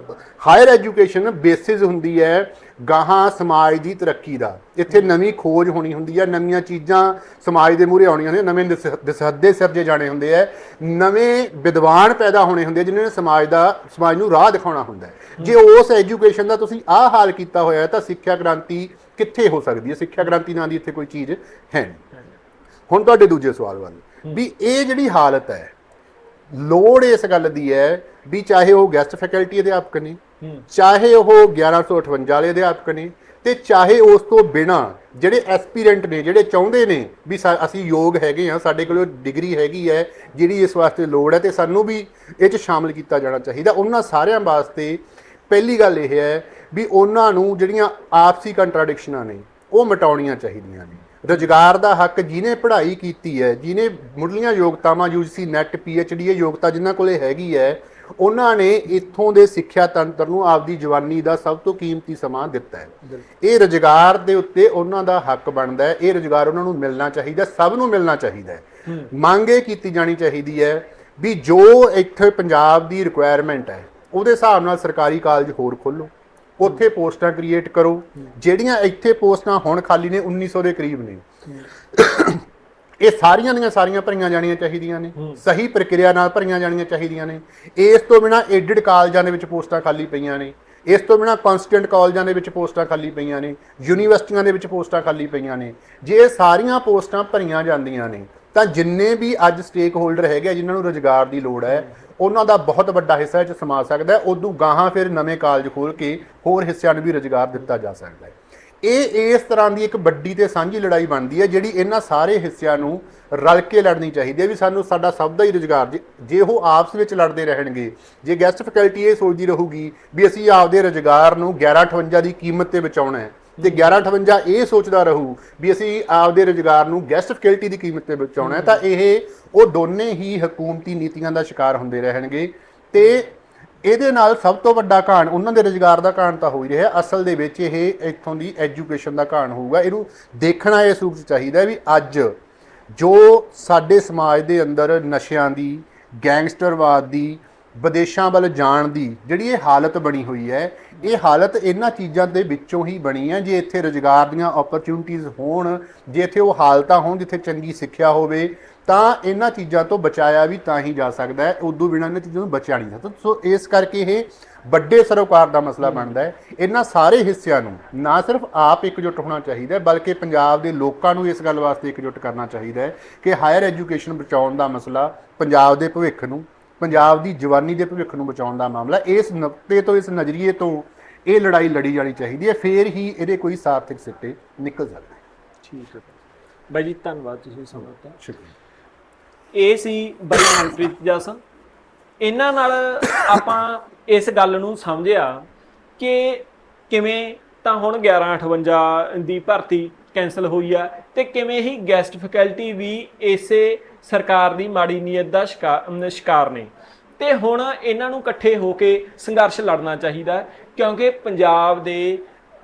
ਹਾਇਰ ਐਜੂਕੇਸ਼ਨ ਬੇਸਿਸ ਹੁੰਦੀ ਹੈ ਗਾਹਾਂ ਸਮਾਜ ਦੀ ਤਰੱਕੀ ਦਾ। ਇੱਥੇ ਨਵੀਂ ਖੋਜ ਹੋਣੀ ਹੁੰਦੀ ਹੈ, ਨਵੀਆਂ ਚੀਜ਼ਾਂ ਸਮਾਜ ਦੇ ਮੂਹਰੇ ਆਉਣੀਆਂ ਹੁੰਦੀਆਂ, ਨਵੇਂ ਦਿਸ- ਦਸਹੱਦੇ ਸਿਰਜੇ ਜਾਣੇ ਹੁੰਦੇ ਹੈ, ਨਵੇਂ ਵਿਦਵਾਨ ਪੈਦਾ ਹੋਣੇ ਹੁੰਦੇ ਆ ਜਿਨ੍ਹਾਂ ਨੇ ਸਮਾਜ ਦਾ, ਸਮਾਜ ਨੂੰ ਰਾਹ ਦਿਖਾਉਣਾ ਹੁੰਦਾ ਹੈ। ਜੇ ਉਸ ਐਜੂਕੇਸ਼ਨ ਦਾ ਤੁਸੀਂ ਆਹ ਹਾਲ ਕੀਤਾ ਹੋਇਆ ਹੈ ਤਾਂ ਸਿੱਖਿਆ ਕ੍ਰਾਂਤੀ ਕਿੱਥੇ ਹੋ ਸਕਦੀ ਹੈ? ਸਿੱਖਿਆ ਕ੍ਰਾਂਤੀ ਨਾਂ ਦੀ ਇੱਥੇ ਕੋਈ ਚੀਜ਼ ਹੈ ਨਹੀਂ। ਹੁਣ ਤੁਹਾਡੇ ਦੂਜੇ ਸਵਾਲ ਵੱਲ। ਵੀ ਇਹ ਜਿਹੜੀ ਹਾਲਤ ਹੈ ਲੋੜ ਇਸ ਗੱਲ ਦੀ ਹੈ ਵੀ ਚਾਹੇ ਉਹ ਗੈਸਟ ਫੈਕਲਟੀ ਅਧਿਆਪਕ ਨੇ ਚਾਹੇ ਉਹ 1158 ਵਾਲੇ ਅਧਿਆਪਕ ਨੇ ਤੇ ਚਾਹੇ ਉਸ ਤੋਂ ਬਿਨਾ ਜਿਹੜੇ ਐਸਪੀਰੈਂਟ ਨੇ ਜਿਹੜੇ ਚਾਹੁੰਦੇ ਨੇ ਵੀ ਅਸੀਂ ਯੋਗ ਹੈਗੇ ਆ ਸਾਡੇ ਕੋਲ ਡਿਗਰੀ ਹੈਗੀ ਹੈ ਜਿਹੜੀ ਇਸ ਵਾਸਤੇ ਲੋੜ ਹੈ ਤੇ ਸਾਨੂੰ ਵੀ ਇਹ ਚ ਸ਼ਾਮਲ ਕੀਤਾ ਜਾਣਾ ਚਾਹੀਦਾ। ਉਹਨਾਂ ਸਾਰਿਆਂ ਵਾਸਤੇ ਪਹਿਲੀ ਗੱਲ ਇਹ ਹੈ ਵੀ ਉਹਨਾਂ ਨੂੰ ਜਿਹੜੀਆਂ ਆਪਸੀ ਕੰਟਰਾਡਿਕਸ਼ਨਾਂ ਨੇ ਉਹ ਮਿਟਾਉਣੀਆਂ ਚਾਹੀਦੀਆਂ ਨੇ। ਰੁਜ਼ਗਾਰ ਦਾ ਹੱਕ ਜਿਹਨੇ ਪੜ੍ਹਾਈ ਕੀਤੀ ਹੈ ਜਿਹਨੇ ਮੁੱਢਲੀਆਂ ਯੋਗਤਾਵਾਂ ਯੂਜੀਸੀ ਨੈਟ ਪੀਐਚਡੀ ਇਹ ਯੋਗਤਾ ਜਿਨ੍ਹਾਂ ਕੋਲੇ ਹੈਗੀ ਹੈ ਉਹਨਾਂ ਨੇ ਇੱਥੋਂ ਦੇ ਸਿੱਖਿਆ ਤੰਤਰ ਨੂੰ ਆਪਦੀ ਜਵਾਨੀ ਦਾ ਸਭ ਤੋਂ ਕੀਮਤੀ ਸਮਾਂ ਦਿੱਤਾ ਹੈ। ਇਹ ਰੁਜ਼ਗਾਰ ਦੇ ਉੱਤੇ ਉਹਨਾਂ ਦਾ ਹੱਕ ਬਣਦਾ ਹੈ। ਇਹ ਰੁਜ਼ਗਾਰ ਉਹਨਾਂ ਨੂੰ ਮਿਲਣਾ ਚਾਹੀਦਾ ਸਭ ਨੂੰ ਮਿਲਣਾ ਚਾਹੀਦਾ ਹੈ। ਮੰਗ ਇਹ ਕੀਤੀ ਜਾਣੀ ਚਾਹੀਦੀ ਹੈ ਵੀ ਜੋ ਇੱਥੇ ਪੰਜਾਬ ਦੀ ਰਿਕੁਆਇਰਮੈਂਟ ਹੈ ਉਹਦੇ ਹਿਸਾਬ ਨਾਲ ਸਰਕਾਰੀ ਕਾਲਜ ਹੋਰ ਖੋਲੋ ਉੱਥੇ ਪੋਸਟਾਂ ਕ੍ਰੀਏਟ ਕਰੋ ਜਿਹੜੀਆਂ ਇੱਥੇ ਪੋਸਟਾਂ ਹੁਣ ਖਾਲੀ ਨੇ 1900 ਦੇ ਕਰੀਬ ਨੇ। ਇਹ ਸਾਰੀਆਂ ਦੀਆਂ ਸਾਰੀਆਂ ਭਰੀਆਂ ਜਾਣੀਆਂ ਚਾਹੀਦੀਆਂ ਨੇ ਸਹੀ ਪ੍ਰਕਿਰਿਆ ਨਾਲ ਭਰੀਆਂ ਜਾਣੀਆਂ ਚਾਹੀਦੀਆਂ ਨੇ। ਇਸ ਤੋਂ ਬਿਨਾ ਐਡਿਡ ਕਾਲਜਾਂ ਦੇ ਵਿੱਚ ਪੋਸਟਾਂ ਖਾਲੀ ਪਈਆਂ ਨੇ। ਇਸ ਤੋਂ ਬਿਨਾ ਕਨਸਟੈਂਟ ਕਾਲਜਾਂ ਦੇ ਵਿੱਚ ਪੋਸਟਾਂ ਖਾਲੀ ਪਈਆਂ ਨੇ। ਯੂਨੀਵਰਸਿਟੀਆਂ ਦੇ ਵਿੱਚ ਪੋਸਟਾਂ ਖਾਲੀ ਪਈਆਂ ਨੇ। ਜੇ ਇਹ ਸਾਰੀਆਂ ਪੋਸਟਾਂ ਭਰੀਆਂ ਜਾਂਦੀਆਂ ਨੇ ਤਾਂ ਜਿੰਨੇ ਵੀ ਅੱਜ ਸਟੇਕ ਹੋਲਡਰ ਹੈਗੇ ਆ, ਜਿਨ੍ਹਾਂ ਨੂੰ ਰੋਜ਼ਗਾਰ ਦੀ ਲੋੜ ਹੈ ਉਹਨਾਂ ਦਾ ਬਹੁਤ ਵੱਡਾ ਹਿੱਸਾ ਇਹ 'ਚ ਸਮਾ ਸਕਦਾ ਹੈ। ਉਦੋਂ ਗਾਹਾਂ ਫਿਰ ਨਵੇਂ ਕਾਲਜ ਖੋਲ ਕੇ ਹੋਰ ਹਿੱਸਿਆਂ ਨੂੰ ਵੀ ਰੋਜ਼ਗਾਰ ਦਿੱਤਾ ਜਾ ਸਕਦਾ ਹੈ। ਇਹ ਇਸ ਤਰ੍ਹਾਂ ਦੀ ਇੱਕ ਵੱਡੀ ਤੇ ਸਾਂਝੀ ਲੜਾਈ ਬਣਦੀ ਹੈ ਜਿਹੜੀ ਇਹਨਾਂ ਸਾਰੇ ਹਿੱਸਿਆਂ ਨੂੰ ਰਲ ਕੇ ਲੜਨੀ ਚਾਹੀਦੀ ਹੈ ਵੀ ਸਾਨੂੰ ਸਾਡਾ ਸਭ ਦਾ ਹੀ ਰੁਜ਼ਗਾਰ ਜੇ- ਜੇ ਉਹ ਆਪਸ ਵਿੱਚ ਲੜਦੇ ਰਹਿਣਗੇ ਜੇ ਗੈਸਟ ਫੈਕਲਟੀ ਇਹ ਸੋਚਦੀ ਰਹੂਗੀ ਵੀ ਅਸੀਂ ਆਪਦੇ ਰੁਜ਼ਗਾਰ ਨੂੰ 1158 ਦੀ ਕੀਮਤ ਤੇ ਬਚਾਉਣਾ ਹੈ ਤੇ 1158 ਇਹ ਸੋਚਦਾ ਰਹੂ ਵੀ ਅਸੀਂ ਆਪਦੇ ਰੁਜ਼ਗਾਰ ਨੂੰ ਗੈਸਟ ਫੈਕਲਟੀ ਦੀ ਕੀਮਤ ਤੇ ਬਚਾਉਣਾ ਹੈ ਤਾਂ ਇਹ ਉਹ ਦੋਨੇ ਹੀ ਹਕੂਮਤੀ ਨੀਤੀਆਂ ਦਾ ਸ਼ਿਕਾਰ ਹੁੰਦੇ ਰਹਿਣਗੇ। ਤੇ ਇਹਦੇ ਨਾਲ ਸਭ ਤੋਂ ਵੱਡਾ ਘਾਣ ਉਹਨਾਂ ਦੇ ਰੁਜ਼ਗਾਰ ਦਾ ਘਾਣ ਤਾਂ ਹੋ ਹੀ ਰਿਹਾ। ਅਸਲ ਦੇ ਵਿੱਚ ਇਹ ਇੱਥੋਂ ਦੀ ਐਜੂਕੇਸ਼ਨ ਦਾ ਘਾਣ ਹੋਊਗਾ। ਇਹਨੂੰ ਦੇਖਣਾ ਇਸ ਰੂਪ 'ਚ ਚਾਹੀਦਾ ਵੀ ਅੱਜ ਜੋ ਸਾਡੇ ਸਮਾਜ ਦੇ ਅੰਦਰ ਨਸ਼ਿਆਂ ਦੀ ਗੈਂਗਸਟਰਵਾਦ ਦੀ ਵਿਦੇਸ਼ਾਂ ਵੱਲ ਜਾਣ ਦੀ ਜਿਹੜੀ ਇਹ ਹਾਲਤ ਬਣੀ ਹੋਈ ਹੈ ਇਹ ਹਾਲਤ ਇਹਨਾਂ ਚੀਜ਼ਾਂ ਦੇ ਵਿੱਚੋਂ ਹੀ ਬਣੀ ਹੈ। ਜੇ ਇੱਥੇ ਰੋਜ਼ਗਾਰ ਦੀਆਂ ਓਪਰਚ्युनिटीਜ਼ ਹੋਣ ਜੇ ਇੱਥੇ ਉਹ ਹਾਲਤਾਂ ਹੋਣ ਜਿੱਥੇ ਚੰਗੀ ਸਿੱਖਿਆ ਹੋਵੇ ਤਾਂ ਇਹਨਾਂ ਚੀਜ਼ਾਂ ਤੋਂ ਬਚਾਇਆ ਵੀ ਤਾਂ ਹੀ ਜਾ ਸਕਦਾ ਹੈ। ਉਦੋਂ ਬਿਨਾਂ ਇਹਨਾਂ ਚੀਜ਼ਾਂ ਨੂੰ ਬਚਿਆ ਨਹੀਂ ਸਕਦਾ। ਸੋ ਇਸ ਕਰਕੇ ਇਹ ਵੱਡੇ ਸਰੋਕਾਰ ਦਾ ਮਸਲਾ ਬਣਦਾ ਹੈ। ਇਹਨਾਂ ਸਾਰੇ ਹਿੱਸਿਆਂ ਨੂੰ ਨਾ ਸਿਰਫ ਆਪ ਇਕਜੁੱਟ ਹੋਣਾ ਚਾਹੀਦਾ ਹੈ ਬਲਕਿ ਪੰਜਾਬ ਦੇ ਲੋਕਾਂ ਨੂੰ ਇਸ ਗੱਲ ਵਾਸਤੇ ਇਕਜੁੱਟ ਕਰਨਾ ਚਾਹੀਦਾ ਹੈ ਕਿ ਹਾਇਰ ਐਜੂਕੇਸ਼ਨ ਬਚਾਉਣ ਦਾ ਮਸਲਾ ਪੰਜਾਬ ਦੇ ਭਵਿੱਖ ਨੂੰ ਪੰਜਾਬ ਦੀ ਜਵਾਨੀ ਦੇ ਭਵਿੱਖ ਨੂੰ ਬਚਾਉਣ ਦਾ ਮਾਮਲਾ ਇਸ ਨੁਕਤੇ ਤੋਂ ਇਸ ਨਜ਼ਰੀਏ ਤੋਂ ਇਹ ਲੜਾਈ ਲੜੀ ਜਾਣੀ ਚਾਹੀਦੀ ਹੈ ਫੇਰ ਹੀ ਇਹਦੇ ਕੋਈ ਸਾਰਥਕ ਸਿੱਟੇ ਨਿਕਲ ਸਕਦੇ ਠੀਕ ਹੈ ਬਾਈ ਜੀ ਧੰਨਵਾਦ ਤੁਸੀਂ ਸਮਾਂ ਦਿੱਤਾ। ਸ਼ੁਕਰੀਆ। ਇਹ ਸੀ ਬਾਈ ਮਨਪ੍ਰੀਤ ਜਸ ਇਹਨਾਂ ਨਾਲ ਆਪਾਂ ਇਸ ਗੱਲ ਨੂੰ ਸਮਝਿਆ ਕਿ ਕਿਵੇਂ ਤਾਂ ਹੁਣ 1158 ਦੀ ਭਰਤੀ ਕੈਨਸਲ ਹੋਈ ਆ ਤੇ ਕਿਵੇਂ ਹੀ ਗੈਸਟ ਫੈਕਲਟੀ ਵੀ ਇਸੇ ਸਰਕਾਰ ਦੀ ਮਾੜੀ ਨੀਅਤ ਦਾ ਸ਼ਿਕਾ- ਸ਼ਿਕਾਰ ਨੇ। ਤੇ ਹੁਣ ਇਹਨਾਂ ਨੂੰ ਇਕੱਠੇ ਹੋ ਕੇ ਸੰਘਰਸ਼ ਲੜਨਾ ਚਾਹੀਦਾ ਕਿਉਂਕਿ ਪੰਜਾਬ ਦੇ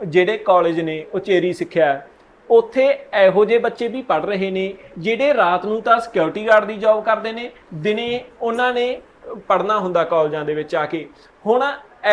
ਜਿਹੜੇ ਕਾਲਜ ਨੇ, ਉਚੇਰੀ ਸਿੱਖਿਆ ਉੱਥੇ ਇਹੋ ਜਿਹੇ ਬੱਚੇ ਵੀ ਪੜ ਰਹੇ ਨੇ, ਜਿਹੜੇ ਰਾਤ ਨੂੰ ਤਾਂ ਸਿਕਿਉਰਿਟੀ ਗਾਰਡ ਦੀ ਜੌਬ ਕਰਦੇ ਨੇ, ਦਿਨੇ ਉਹਨਾਂ ਨੇ ਪੜਨਾ ਹੁੰਦਾ ਕਾਲਜਾਂ ਦੇ ਵਿੱਚ ਆ ਕੇ। ਹੁਣ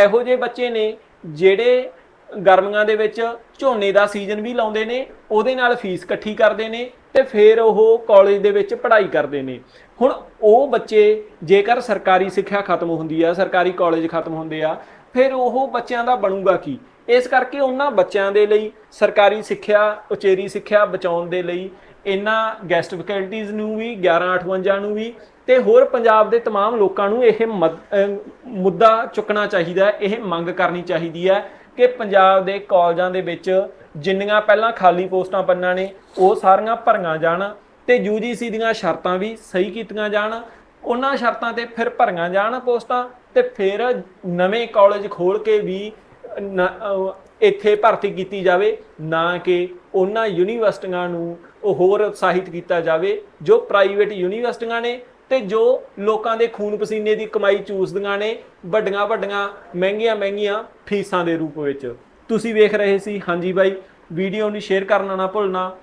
ਇਹੋ ਜਿਹੇ ਬੱਚੇ ਨੇ ਜਿਹੜੇ ਗਰਮੀਆਂ ਦੇ ਵਿੱਚ ਝੋਨੇ ਦਾ ਸੀਜ਼ਨ ਵੀ ਲਾਉਂਦੇ ਨੇ ਉਹਦੇ ਨਾਲ ਫੀਸ ਇਕੱਠੀ ਕਰਦੇ ਨੇ ਤੇ ਫਿਰ ਉਹ ਕਾਲਜ ਦੇ ਵਿੱਚ ਪੜ੍ਹਾਈ ਕਰਦੇ ਨੇ ਹੁਣ ਉਹ ਬੱਚੇ ਜੇਕਰ ਸਰਕਾਰੀ ਸਿੱਖਿਆ ਖਤਮ ਹੁੰਦੀ ਆ ਸਰਕਾਰੀ ਕਾਲਜ ਖਤਮ ਹੁੰਦੇ ਆ ਫਿਰ ਉਹ ਬੱਚਿਆਂ ਦਾ ਬਣੂਗਾ ਕੀ ਇਸ ਕਰਕੇ ਉਹਨਾਂ ਬੱਚਿਆਂ ਦੇ ਲਈ ਸਰਕਾਰੀ ਸਿੱਖਿਆ ਉਚੇਰੀ ਸਿੱਖਿਆ ਬਚਾਉਣ ਦੇ ਲਈ ਇਹਨਾਂ ਗੈਸਟ ਫੈਕਲਟੀਆਂ ਨੂੰ ਵੀ 1158 ਨੂੰ ਵੀ ਤੇ ਹੋਰ ਪੰਜਾਬ ਦੇ तमाम ਲੋਕਾਂ ਨੂੰ ਇਹ ਮਦ- ਅਹ ਮੁੱਦਾ ਚੁੱਕਣਾ ਚਾਹੀਦਾ ਹੈ ਇਹ ਮੰਗ ਕਰਨੀ ਚਾਹੀਦੀ ਹੈ ਕਿ ਪੰਜਾਬ ਦੇ ਕਾਲਜਾਂ ਦੇ ਵਿੱਚ ਜਿੰਨੀਆਂ ਪਹਿਲਾਂ ਖਾਲੀ ਪੋਸਟਾਂ ਪੰਨਾਂ ਨੇ, ਉਹ ਸਾਰੀਆਂ ਭਰੀਆਂ ਜਾਣ ਤੇ UGC ਦੀਆਂ ਸ਼ਰਤਾਂ ਵੀ ਸਹੀ ਕੀਤੀਆਂ ਜਾਣ। ਉਹਨਾਂ ਸ਼ਰਤਾਂ ਤੇ ਫਿਰ ਭਰੀਆਂ ਜਾਣ ਪੋਸਟਾਂ ਤੇ ਫਿਰ ਨਵੇਂ ਕਾਲਜ ਖੋਲ ਕੇ ਵੀ ਇੱਥੇ ਭਰਤੀ ਕੀਤੀ ਜਾਵੇ, ਨਾ ਕਿ ਉਹਨਾਂ ਯੂਨੀਵਰਸਿਟੀਆਂ ਨੂੰ ਉਹ ਹੋਰ ਉਤਸ਼ਾਹਿਤ ਕੀਤਾ ਜਾਵੇ, ਜੋ ਪ੍ਰਾਈਵੇਟ ਯੂਨੀਵਰਸਿਟੀਆਂ ਨੇ ਤੇ ਜੋ ਲੋਕਾਂ ਦੇ ਖੂਨ ਪਸੀਨੇ ਦੀ ਕਮਾਈ ਚੂਸਦੀਆਂ ਨੇ, ਵੱਡੀਆਂ ਵੱਡੀਆਂ, ਮਹਿੰਗੀਆਂ ਮਹਿੰਗੀਆਂ ਫੀਸਾਂ ਦੇ ਰੂਪ ਵਿੱਚ। ਤੁਸੀਂ ਵੇਖ ਰਹੇ ਸੀ, ਹਾਂਜੀ ਬਾਈ, ਵੀਡੀਓ ਨੂੰ ਸ਼ੇਅਰ ਕਰਨਾ ਨਾ ਭੁੱਲਣਾ।